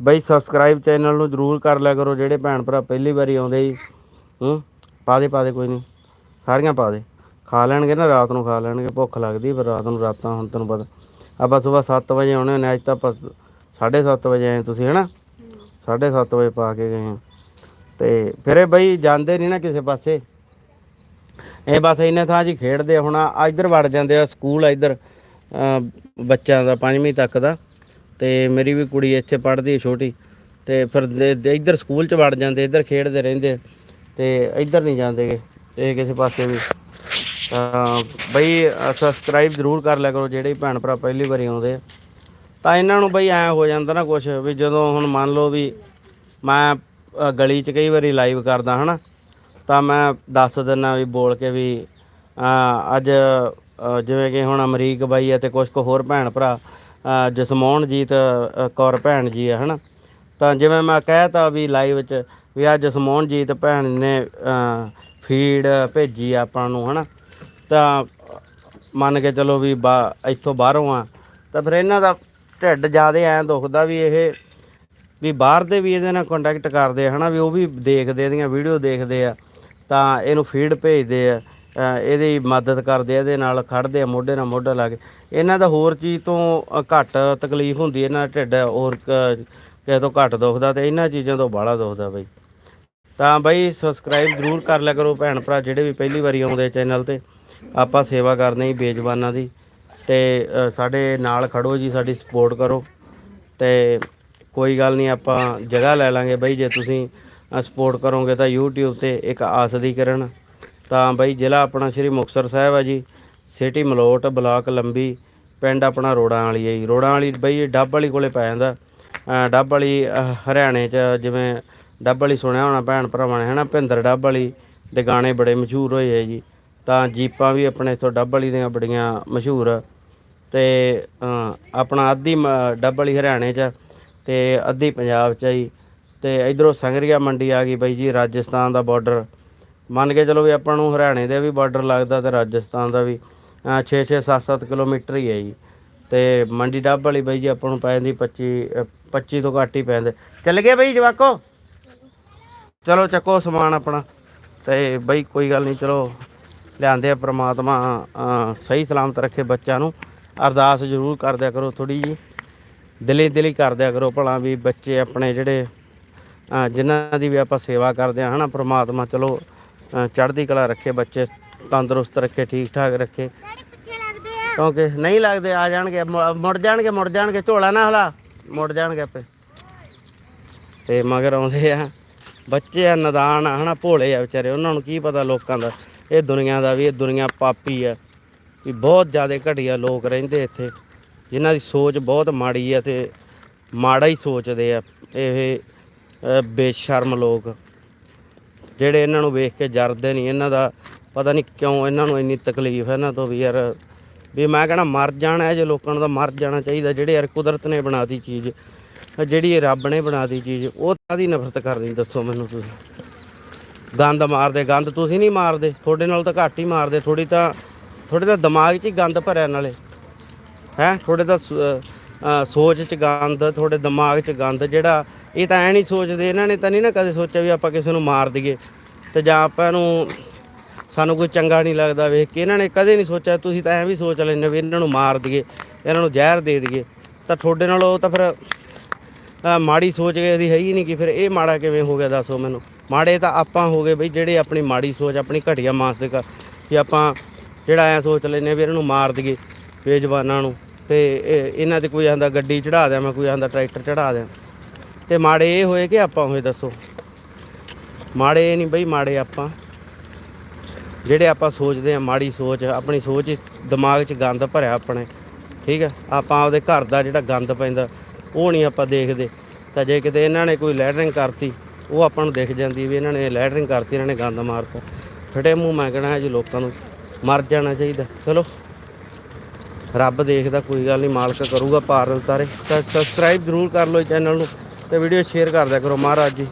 ਬਈ ਸਬਸਕ੍ਰਾਈਬ ਚੈਨਲ ਨੂੰ ਜਰੂਰ ਕਰ ਲਿਆ ਕਰੋ, ਜਿਹੜੇ ਭੈਣ ਭਰਾ ਪਹਿਲੀ ਵਾਰੀ ਆਉਂਦੇ ਜੀ। ਹੂੰ, ਪਾ ਦੇ ਪਾ ਦੇ ਕੋਈ ਨਹੀਂ। ਸਾਰੀਆਂ ਪਾ ਦੇ। ਖਾ ਲੈਣਗੇ ਨਾ, ਰਾਤ ਨੂੰ ਖਾ ਲੈਣਗੇ। ਭੁੱਖ ਲੱਗਦੀ ਪਰ ਰਾਤ ਨੂੰ ਰਾਤਾਂ ਹੁਣ ਤੈਨੂੰ ਪਤਾ। ਆਪਾਂ ਸਵੇਰ 7 ਵਜੇ ਆਉਣੇ ਨੇ ਅੱਜ ਤਾਂ ਆਪਾਂ 7:30 ਵਜੇ ਆਏ ਤੁਸੀਂ, ਹਨਾ? 7:30 ਵਜੇ ਪਾ ਕੇ ਗਏ ਹਾਂ। ਤੇ ਫਿਰ ਇਹ ਬਈ ਜਾਂਦੇ ਨਹੀਂ ਨਾ ਕਿਸੇ ਪਾਸੇ। ਇਹ ਬਸ ਇੰਨੇ ਥਾਂ ਜੀ ਖੇਡਦੇ ਆ। ਹੁਣ, ਆ ਇੱਧਰ ਵੜ ਜਾਂਦੇ ਆ ਸਕੂਲ ਆ ਇੱਧਰ ਬੱਚਿਆਂ ਦਾ ਪੰਜਵੀਂ ਤੱਕ ਦਾ। ਤੇ ਮੇਰੀ ਵੀ ਕੁੜੀ ਇੱਥੇ ਪੜ੍ਹਦੀ ਹੈ ਛੋਟੀ ਤੇ ਫਿਰ ਇੱਧਰ ਸਕੂਲ ਚ ਵੜ ਜਾਂਦੇ, ਇੱਧਰ ਖੇਡਦੇ ਰਹਿੰਦੇ ਤੇ ਇੱਧਰ ਨਹੀਂ ਜਾਂਦੇਗੇ ਤੇ ਕਿਸੇ ਪਾਸੇ ਵੀ। ਤਾਂ ਬਈ ਸਬਸਕ੍ਰਾਈਬ ਜ਼ਰੂਰ ਕਰ ਲਿਆ ਕਰੋ ਜਿਹੜੇ ਭੈਣ ਭਰਾ ਪਹਿਲੀ ਵਾਰੀ ਆਉਂਦੇ ਆ। ਤਾਂ ਇਹਨਾਂ ਨੂੰ ਬਈ ਐ ਹੋ ਜਾਂਦਾ ਨਾ ਕੁਝ ਵੀ ਜਦੋਂ ਹੁਣ ਮੰਨ ਲਓ ਵੀ ਮੈਂ ਗਲੀ 'ਚ ਕਈ ਵਾਰੀ ਲਾਈਵ ਕਰਦਾ ਹਨਾ, ਤਾਂ ਮੈਂ ਦੱਸ ਦਿੰਦਾ ਵੀ ਬੋਲ ਕੇ ਵੀ ਅੱਜ ਜਿਵੇਂ ਕਿ ਹੁਣ ਅਮਰੀਕ ਬਾਈ ਹੈ ਤੇ ਕੁਝ ਕੁ ਹੋਰ ਭੈਣ ਭਰਾ ਜਸਮੋਹਨਜੀਤ ਕੌਰ ਭੈਣ ਜੀ ਹੈ ਹਨਾ? ਤਾਂ ਜਿਵੇਂ ਮੈਂ ਕਹਿਤਾ ਵੀ ਲਾਈਵ 'ਚ ਵੀ ਅੱਜ ਜਸਮੋਹਨਜੀਤ ਭੈਣ ਨੇ ਫੀਡ ਭੇਜੀ ਆ ਆਪਾਂ ਨੂੰ, ਹਨਾ? ਤਾਂ ਮੰਨ ਕੇ ਚਲੋ ਵੀ ਬਾ, ਇੱਥੋਂ ਬਾਹਰੋਂ ਆ। ਤਾਂ ਫਿਰ ਇਹਨਾਂ ਦਾ ਢਿੱਡ ਜ਼ਿਆਦਾ ਐਂ ਦੁਖਦਾ ਵੀ ਇਹ ਵੀ ਬਾਹਰ ਦੇ ਵੀ ਇਹਦੇ ਨਾਲ ਕੰਟੈਕਟ ਕਰਦੇ ਆ, ਹਨਾ? ਵੀ ਉਹ ਵੀ ਦੇਖਦੇ, ਇਹਦੀਆਂ ਵੀਡੀਓ ਦੇਖਦੇ ਆ। ਤਾਂ ਇਹਨੂੰ ਫੀਡ ਭੇਜਦੇ ਆ। ਇਹਦੀ ਮਦਦ ਕਰਦੇ ਆ, ਇਹਦੇ ਨਾਲ ਖੜਦੇ ਆ, ਮੋਢੇ ਨਾਲ ਮੋਢਾ ਲਾ ਕੇ। ਇਹਨਾਂ ਦਾ ਹੋਰ ਚੀਜ਼ ਤੋਂ ਘੱਟ ਤਕਲੀਫ ਹੁੰਦੀ ਇਹਨਾਂ ਦਾ ਢਿੱਡ ਹੋਰ ਕ- ਕਿਸੇ ਤੋਂ ਘੱਟ ਦੁਖਦਾ ਤੇ ਇਹਨਾਂ ਚੀਜ਼ਾਂ ਤੋਂ ਬਾਹਲਾ ਦੁਖਦਾ ਬਈ। ਤਾਂ ਬਈ ਸਬਸਕ੍ਰਾਈਬ ਜ਼ਰੂਰ ਕਰ ਲਿਆ ਕਰੋ ਭੈਣ ਭਰਾ, ਜਿਹੜੇ ਵੀ ਪਹਿਲੀ ਵਾਰੀ ਆਉਂਦੇ ਚੈਨਲ ਤੇ, ਆਪਾਂ ਸੇਵਾ ਕਰਨੀ ਜੀ ਬੇਜਵਾਨਾਂ ਦੀ। ਤੇ ਸਾਡੇ ਨਾਲ ਖੜੋ ਜੀ, ਸਾਡੀ ਸਪੋਰਟ ਕਰੋ। ਤੇ ਕੋਈ ਗੱਲ ਨਹੀਂ, ਆਪਾਂ ਜਗ੍ਹਾ ਲੈ ਲਾਂਗੇ ਬਈ, ਜੇ ਤੁਸੀਂ ਸਪੋਰਟ ਕਰੋਗੇ ਤਾਂ YouTube ਤੇ ਇੱਕ ਆਸ ਦੀ ਕਿਰਨ ਤਾਂ ਬਈ ਜ਼ਿਲ੍ਹਾ ਆਪਣਾ ਸ਼੍ਰੀ ਮੁਕਤਸਰ ਸਾਹਿਬ ਆ ਜੀ। ਸਿਟੀ ਮਲੋਟ, ਬਲਾਕ ਲੰਬੀ, ਪਿੰਡ ਆਪਣਾ ਰੋੜਾਂ ਵਾਲੀ ਹੈ ਜੀ। ਰੋੜਾਂ ਵਾਲੀ ਬਈ ਡੱਬ ਵਾਲੀ ਕੋਲੇ ਪੈ ਜਾਂਦਾ। ਡੱਬ ਵਾਲੀ ਹਰਿਆਣੇ ਚ ਜਿਵੇਂ ਡੱਬ ਵਾਲੀ ਸੁਣਿਆ ਹੋਣਾ ਭੈਣ ਭਰਾਵਾਂ ਨੇ, ਹਨਾ? ਭਿੰਦਰ ਡੱਬ ਵਾਲੀ ਦੇ ਗਾਣੇ ਬੜੇ ਮਸ਼ਹੂਰ ਹੋਏ ਹੈ ਜੀ। ਤਾਂ ਜੀਪਾਂ ਵੀ ਆਪਣੇ ਇੱਥੋਂ ਡੱਬ ਵਾਲੀ ਦੀਆਂ ਬੜੀਆਂ ਮਸ਼ਹੂਰ। ਆ। ਤੇ ਆਪਣਾ ਅੱਧੀ ਮ- ਡੱਬ ਵਾਲੀ ਹਰਿਆਣੇ ਚ ਤੇ ਅੱਧੀ ਪੰਜਾਬ ਚ ਆ ਜੀ। ਤੇ ਇਧਰੋਂ ਸੰਗਰੀਆ ਮੰਡੀ ਆ ਗਈ ਬਾਈ ਜੀ, ਰਾਜਸਥਾਨ ਦਾ ਬਾਰਡਰ ਮੰਨ ਕੇ ਚਲੋ ਵੀ ਆਪਾਂ ਨੂੰ ਹਰਿਆਣੇ ਦੇ ਵੀ ਬਾਰਡਰ ਲੱਗਦਾ ਤੇ ਰਾਜਸਥਾਨ ਦਾ ਵੀ 6 6 7 7 ਕਿਲੋਮੀਟਰ ਹੀ ਹੈ ਜੀ। ਤੇ ਮੰਡੀ ਡੱਬ ਵਾਲੀ ਬਾਈ ਜੀ ਆਪਾਂ ਨੂੰ ਪੈ ਜਾਂਦੀ 25 ਅ, 25 ਤੋਂ ਘੱਟ ਹੀ ਪੈਂਦੇ। ਚੱਲ ਗਏ ਬਾਈ ਜਵਾਕੋ? ਚਲੋ ਚੱਕੋ ਸਮਾਨ ਆਪਣਾ। ਤੇ ਬਈ ਕੋਈ ਗੱਲ ਨਹੀਂ ਚਲੋ ਲਿਆਂਦੇ ਆ ਪ੍ਰਮਾਤਮਾ ਸਹੀ ਸਲਾਮਤ ਰੱਖੇ ਬੱਚਿਆਂ ਨੂੰ। ਅਰਦਾਸ ਜ਼ਰੂਰ ਕਰਦਿਆ ਕਰੋ ਥੋੜੀ ਜੀ ਦਿਲੀ ਦਿਲੀ ਕਰ ਦਿਆ ਕਰੋ ਭਲਾ ਵੀ ਬੱਚੇ ਆਪਣੇ ਜਿਹੜੇ ਅ, ਜਿਨ੍ਹਾਂ ਦੀ ਵੀ ਆਪਾਂ ਸੇਵਾ ਕਰਦੇ ਆ ਹਨਾ ਪ੍ਰਮਾਤਮਾ ਚਲੋ ਚੜ੍ਹਦੀ ਕਲਾ ਰੱਖੇ ਬੱਚੇ ਤੰਦਰੁਸਤ ਰੱਖੇ ਠੀਕ ਠਾਕ ਰੱਖੇ ਕਿਉਂਕਿ ਨਹੀਂ ਲੱਗਦੇ ਆ ਜਾਣਗੇ ਮੁੜ ਜਾਣਗੇ ਮੁੜ ਜਾਣਗੇ ਝੋਲਾ ਨਾ ਹਲਾ। ਮੁੜ ਜਾਣਗੇ ਆਪੇ। ਤੇ ਮਗਰ ਆਉਂਦੇ ਆ ਬੱਚੇ ਆ ਨਦਾਨ ਆ ਹਨਾ ਭੋਲੇ ਆ ਵਿਚਾਰੇ ਉਹਨਾਂ ਨੂੰ ਕੀ ਪਤਾ ਲੋਕਾਂ ਦਾ। ਇਹ ਦੁਨੀਆ ਦਾ ਵੀ ਇਹ ਦੁਨੀਆ ਪਾਪੀ ਆ। ਵੀ ਬਹੁਤ ਜ਼ਿਆਦਾ ਘਟੀਆ ਲੋਕ ਰਹਿੰਦੇ ਇੱਥੇ। ਜਿਨ੍ਹਾਂ ਦੀ ਸੋਚ ਬਹੁਤ ਮਾੜੀ ਆ ਤੇ ਮਾੜਾ ਹੀ ਸੋਚਦੇ ਆ। ਇਹ ਬੇਸ਼ਰਮ ਲੋਕ। ਜਿਹੜੇ ਇਹਨਾਂ ਨੂੰ ਵੇਖ ਕੇ ਜਰਦੇ ਨਹੀਂ, ਇਹਨਾਂ ਦਾ ਪਤਾ ਨਹੀਂ ਕਿਉਂ ਇਹਨਾਂ ਨੂੰ ਇੰਨੀ ਤਕਲੀਫ ਹੈ ਇਹਨਾਂ ਤੋਂ ਵੀ ਯਾਰ, ਵੀ ਮੈਂ ਕਹਣਾ ਮਰ ਜਾਣਾ ਜੇ ਲੋਕਾਂ ਨੂੰ ਤਾਂ ਮਰ ਜਾਣਾ ਚਾਹੀਦਾ, ਜਿਹੜੇ ਯਾਰ ਕੁਦਰਤ ਨੇ ਬਣਾਤੀ ਚੀਜ਼, ਜਿਹੜੀ ਇਹ ਰੱਬ ਨੇ ਬਣਾਤੀ ਚੀਜ਼, ਉਹ ਤਾਂ ਕਾਦੀ ਨਫ਼ਰਤ ਕਰਨੀ ਦੱਸੋ ਮੈਨੂੰ ਤੁਸੀਂ। ਗੰਦ ਮਾਰਦੇ, ਗੰਦ ਤੁਸੀਂ ਨਹੀਂ ਮਾਰਦੇ, ਤੁਹਾਡੇ ਨਾਲ ਤਾਂ ਘੱਟ ਹੀ ਮਾਰਦੇ ਥੋੜੀ ਤਾਂ, ਤੁਹਾਡੇ ਤਾਂ ਦਿਮਾਗ 'ਚ ਹੀ ਗੰਦ ਭਰਿਆ ਨਾਲੇ। ਹੈ, ਤੁਹਾਡੇ ਤਾਂ ਸੋਚ 'ਚ ਗੰਦ, ਤੁਹਾਡੇ ਦਿਮਾਗ 'ਚ ਗੰਦ, ਜਿਹੜਾ ਇਹ ਤਾਂ ਐ ਨਹੀਂ ਸੋਚਦੇ, ਇਹਨਾਂ ਨੇ ਤਾਂ ਨਹੀਂ ਨਾ ਕਦੇ ਸੋਚਿਆ ਵੀ ਆਪਾਂ ਕਿਸੇ ਨੂੰ ਮਾਰ ਦਈਏ। ਤੇ ਜਾਂ ਆਪਾਂ ਨੂੰ ਸਾਨੂੰ ਕੋਈ ਚੰਗਾ ਨਹੀਂ ਲੱਗਦਾ ਵੇਖ ਕੇ, ਇਹਨਾਂ ਨੇ ਕਦੇ ਨਹੀਂ ਸੋਚਿਆ, ਤੁਸੀਂ ਤਾਂ ਐਂ ਵੀ ਸੋਚ ਲੈਂਦੇ ਵੀ ਇਹਨਾਂ ਨੂੰ ਮਾਰ ਦਈਏ, ਇਹਨਾਂ ਨੂੰ ਜ਼ਹਿਰ ਦੇ ਦਈਏ। ਤਾਂ ਤੁਹਾਡੇ ਨਾਲ ਉਹ ਤਾਂ ਫਿਰ ਮਾੜੀ ਸੋਚ ਗਏ ਦੀ ਹੈ ਹੀ ਨਹੀਂ ਕਿ ਫਿਰ ਇਹ ਮਾੜਾ ਕਿਵੇਂ ਹੋ ਗਿਆ, ਦੱਸੋ ਮੈਨੂੰ। ਮਾੜੇ ਤਾਂ ਆਪਾਂ ਹੋ ਗਏ ਬਈ, ਜਿਹੜੇ ਆਪਣੀ ਮਾੜੀ ਸੋਚ, ਆਪਣੀ ਘਟੀਆ ਮਾਨਸਿਕ ਕਿ ਆਪਾਂ ਜਿਹੜਾ ਐ ਸੋਚ ਲੈਨੇ ਵੀ ਇਹਨਾਂ ਨੂੰ ਮਾਰ ਦਈਏ ਬੇਜ਼ਬਾਨਾਂ ਨੂੰ। ਤੇ ਇਹਨਾਂ ਤੇ ਕੋਈ ਆਂਦਾ ਗੱਡੀ ਚੜਾ ਦਿਆਂ, ਮੈਂ ਕੋਈ ਆਂਦਾ ਟਰੈਕਟਰ ਚੜਾ ਦਿਆਂ। ਤੇ ਮਾੜੇ ਇਹ ਹੋਏ ਕਿ ਆਪਾਂ ਹੋਏ, ਦੱਸੋ। ਮਾੜੇ ਇਹ ਨਹੀਂ ਬਈ, ਮਾੜੇ ਆਪਾਂ। ਜਿਹੜੇ ਆਪਾਂ ਸੋਚਦੇ ਆ ਮਾੜੀ ਸੋਚ, ਆਪਣੀ ਸੋਚ ਦਿਮਾਗ 'ਚ ਗੰਦ ਭਰਿਆ ਆਪਣੇ। ਠੀਕ ਹੈ? ਆਪਾਂ ਆਪਦੇ ਘਰ ਦਾ ਜਿਹੜਾ ਗੰਦ ਪੈਂਦਾ, ਉਹ ਨਹੀਂ ਆਪਾਂ ਦੇਖਦੇ। ਤਾਂ ਜੇ ਕਿਤੇ ਇਹਨਾਂ ਨੇ ਕੋਈ ਲੈਟਰਿੰਗ ਕਰਤੀ, ਉਹ ਆਪਾਂ ਨੂੰ ਦਿਖ ਜਾਂਦੀ ਵੀ ਇਹਨਾਂ ਨੇ ਲੈਟਰਿੰਗ ਕਰਤੀ, ਇਹਨਾਂ ਨੇ ਗੰਦ ਮਾਰਤਾ। ਫਟੇ ਮੂੰਹ ਮੈਂ ਕਹਿਣਾ ਜੀ ਲੋਕਾਂ ਨੂੰ, ਮਰ ਜਾਣਾ ਚਾਹੀਦਾ। ਚਲੋ। ਰੱਬ ਦੇਖਦਾ, ਕੋਈ ਗੱਲ ਨਹੀਂ, ਮਾਲਕ ਕਰੂਗਾ ਪਾਰ ਉਤਾਰੇ ਤਾਂ ਸਬਸਕ੍ਰਾਈਬ ਜ਼ਰੂਰ ਕਰ ਲਓ ਚੈਨਲ ਨੂੰ। ਤੇ ਵੀਡੀਓ ਸ਼ੇਅਰ ਕਰ ਦਿਆ ਕਰੋ ਮਹਾਰਾਜ ਜੀ।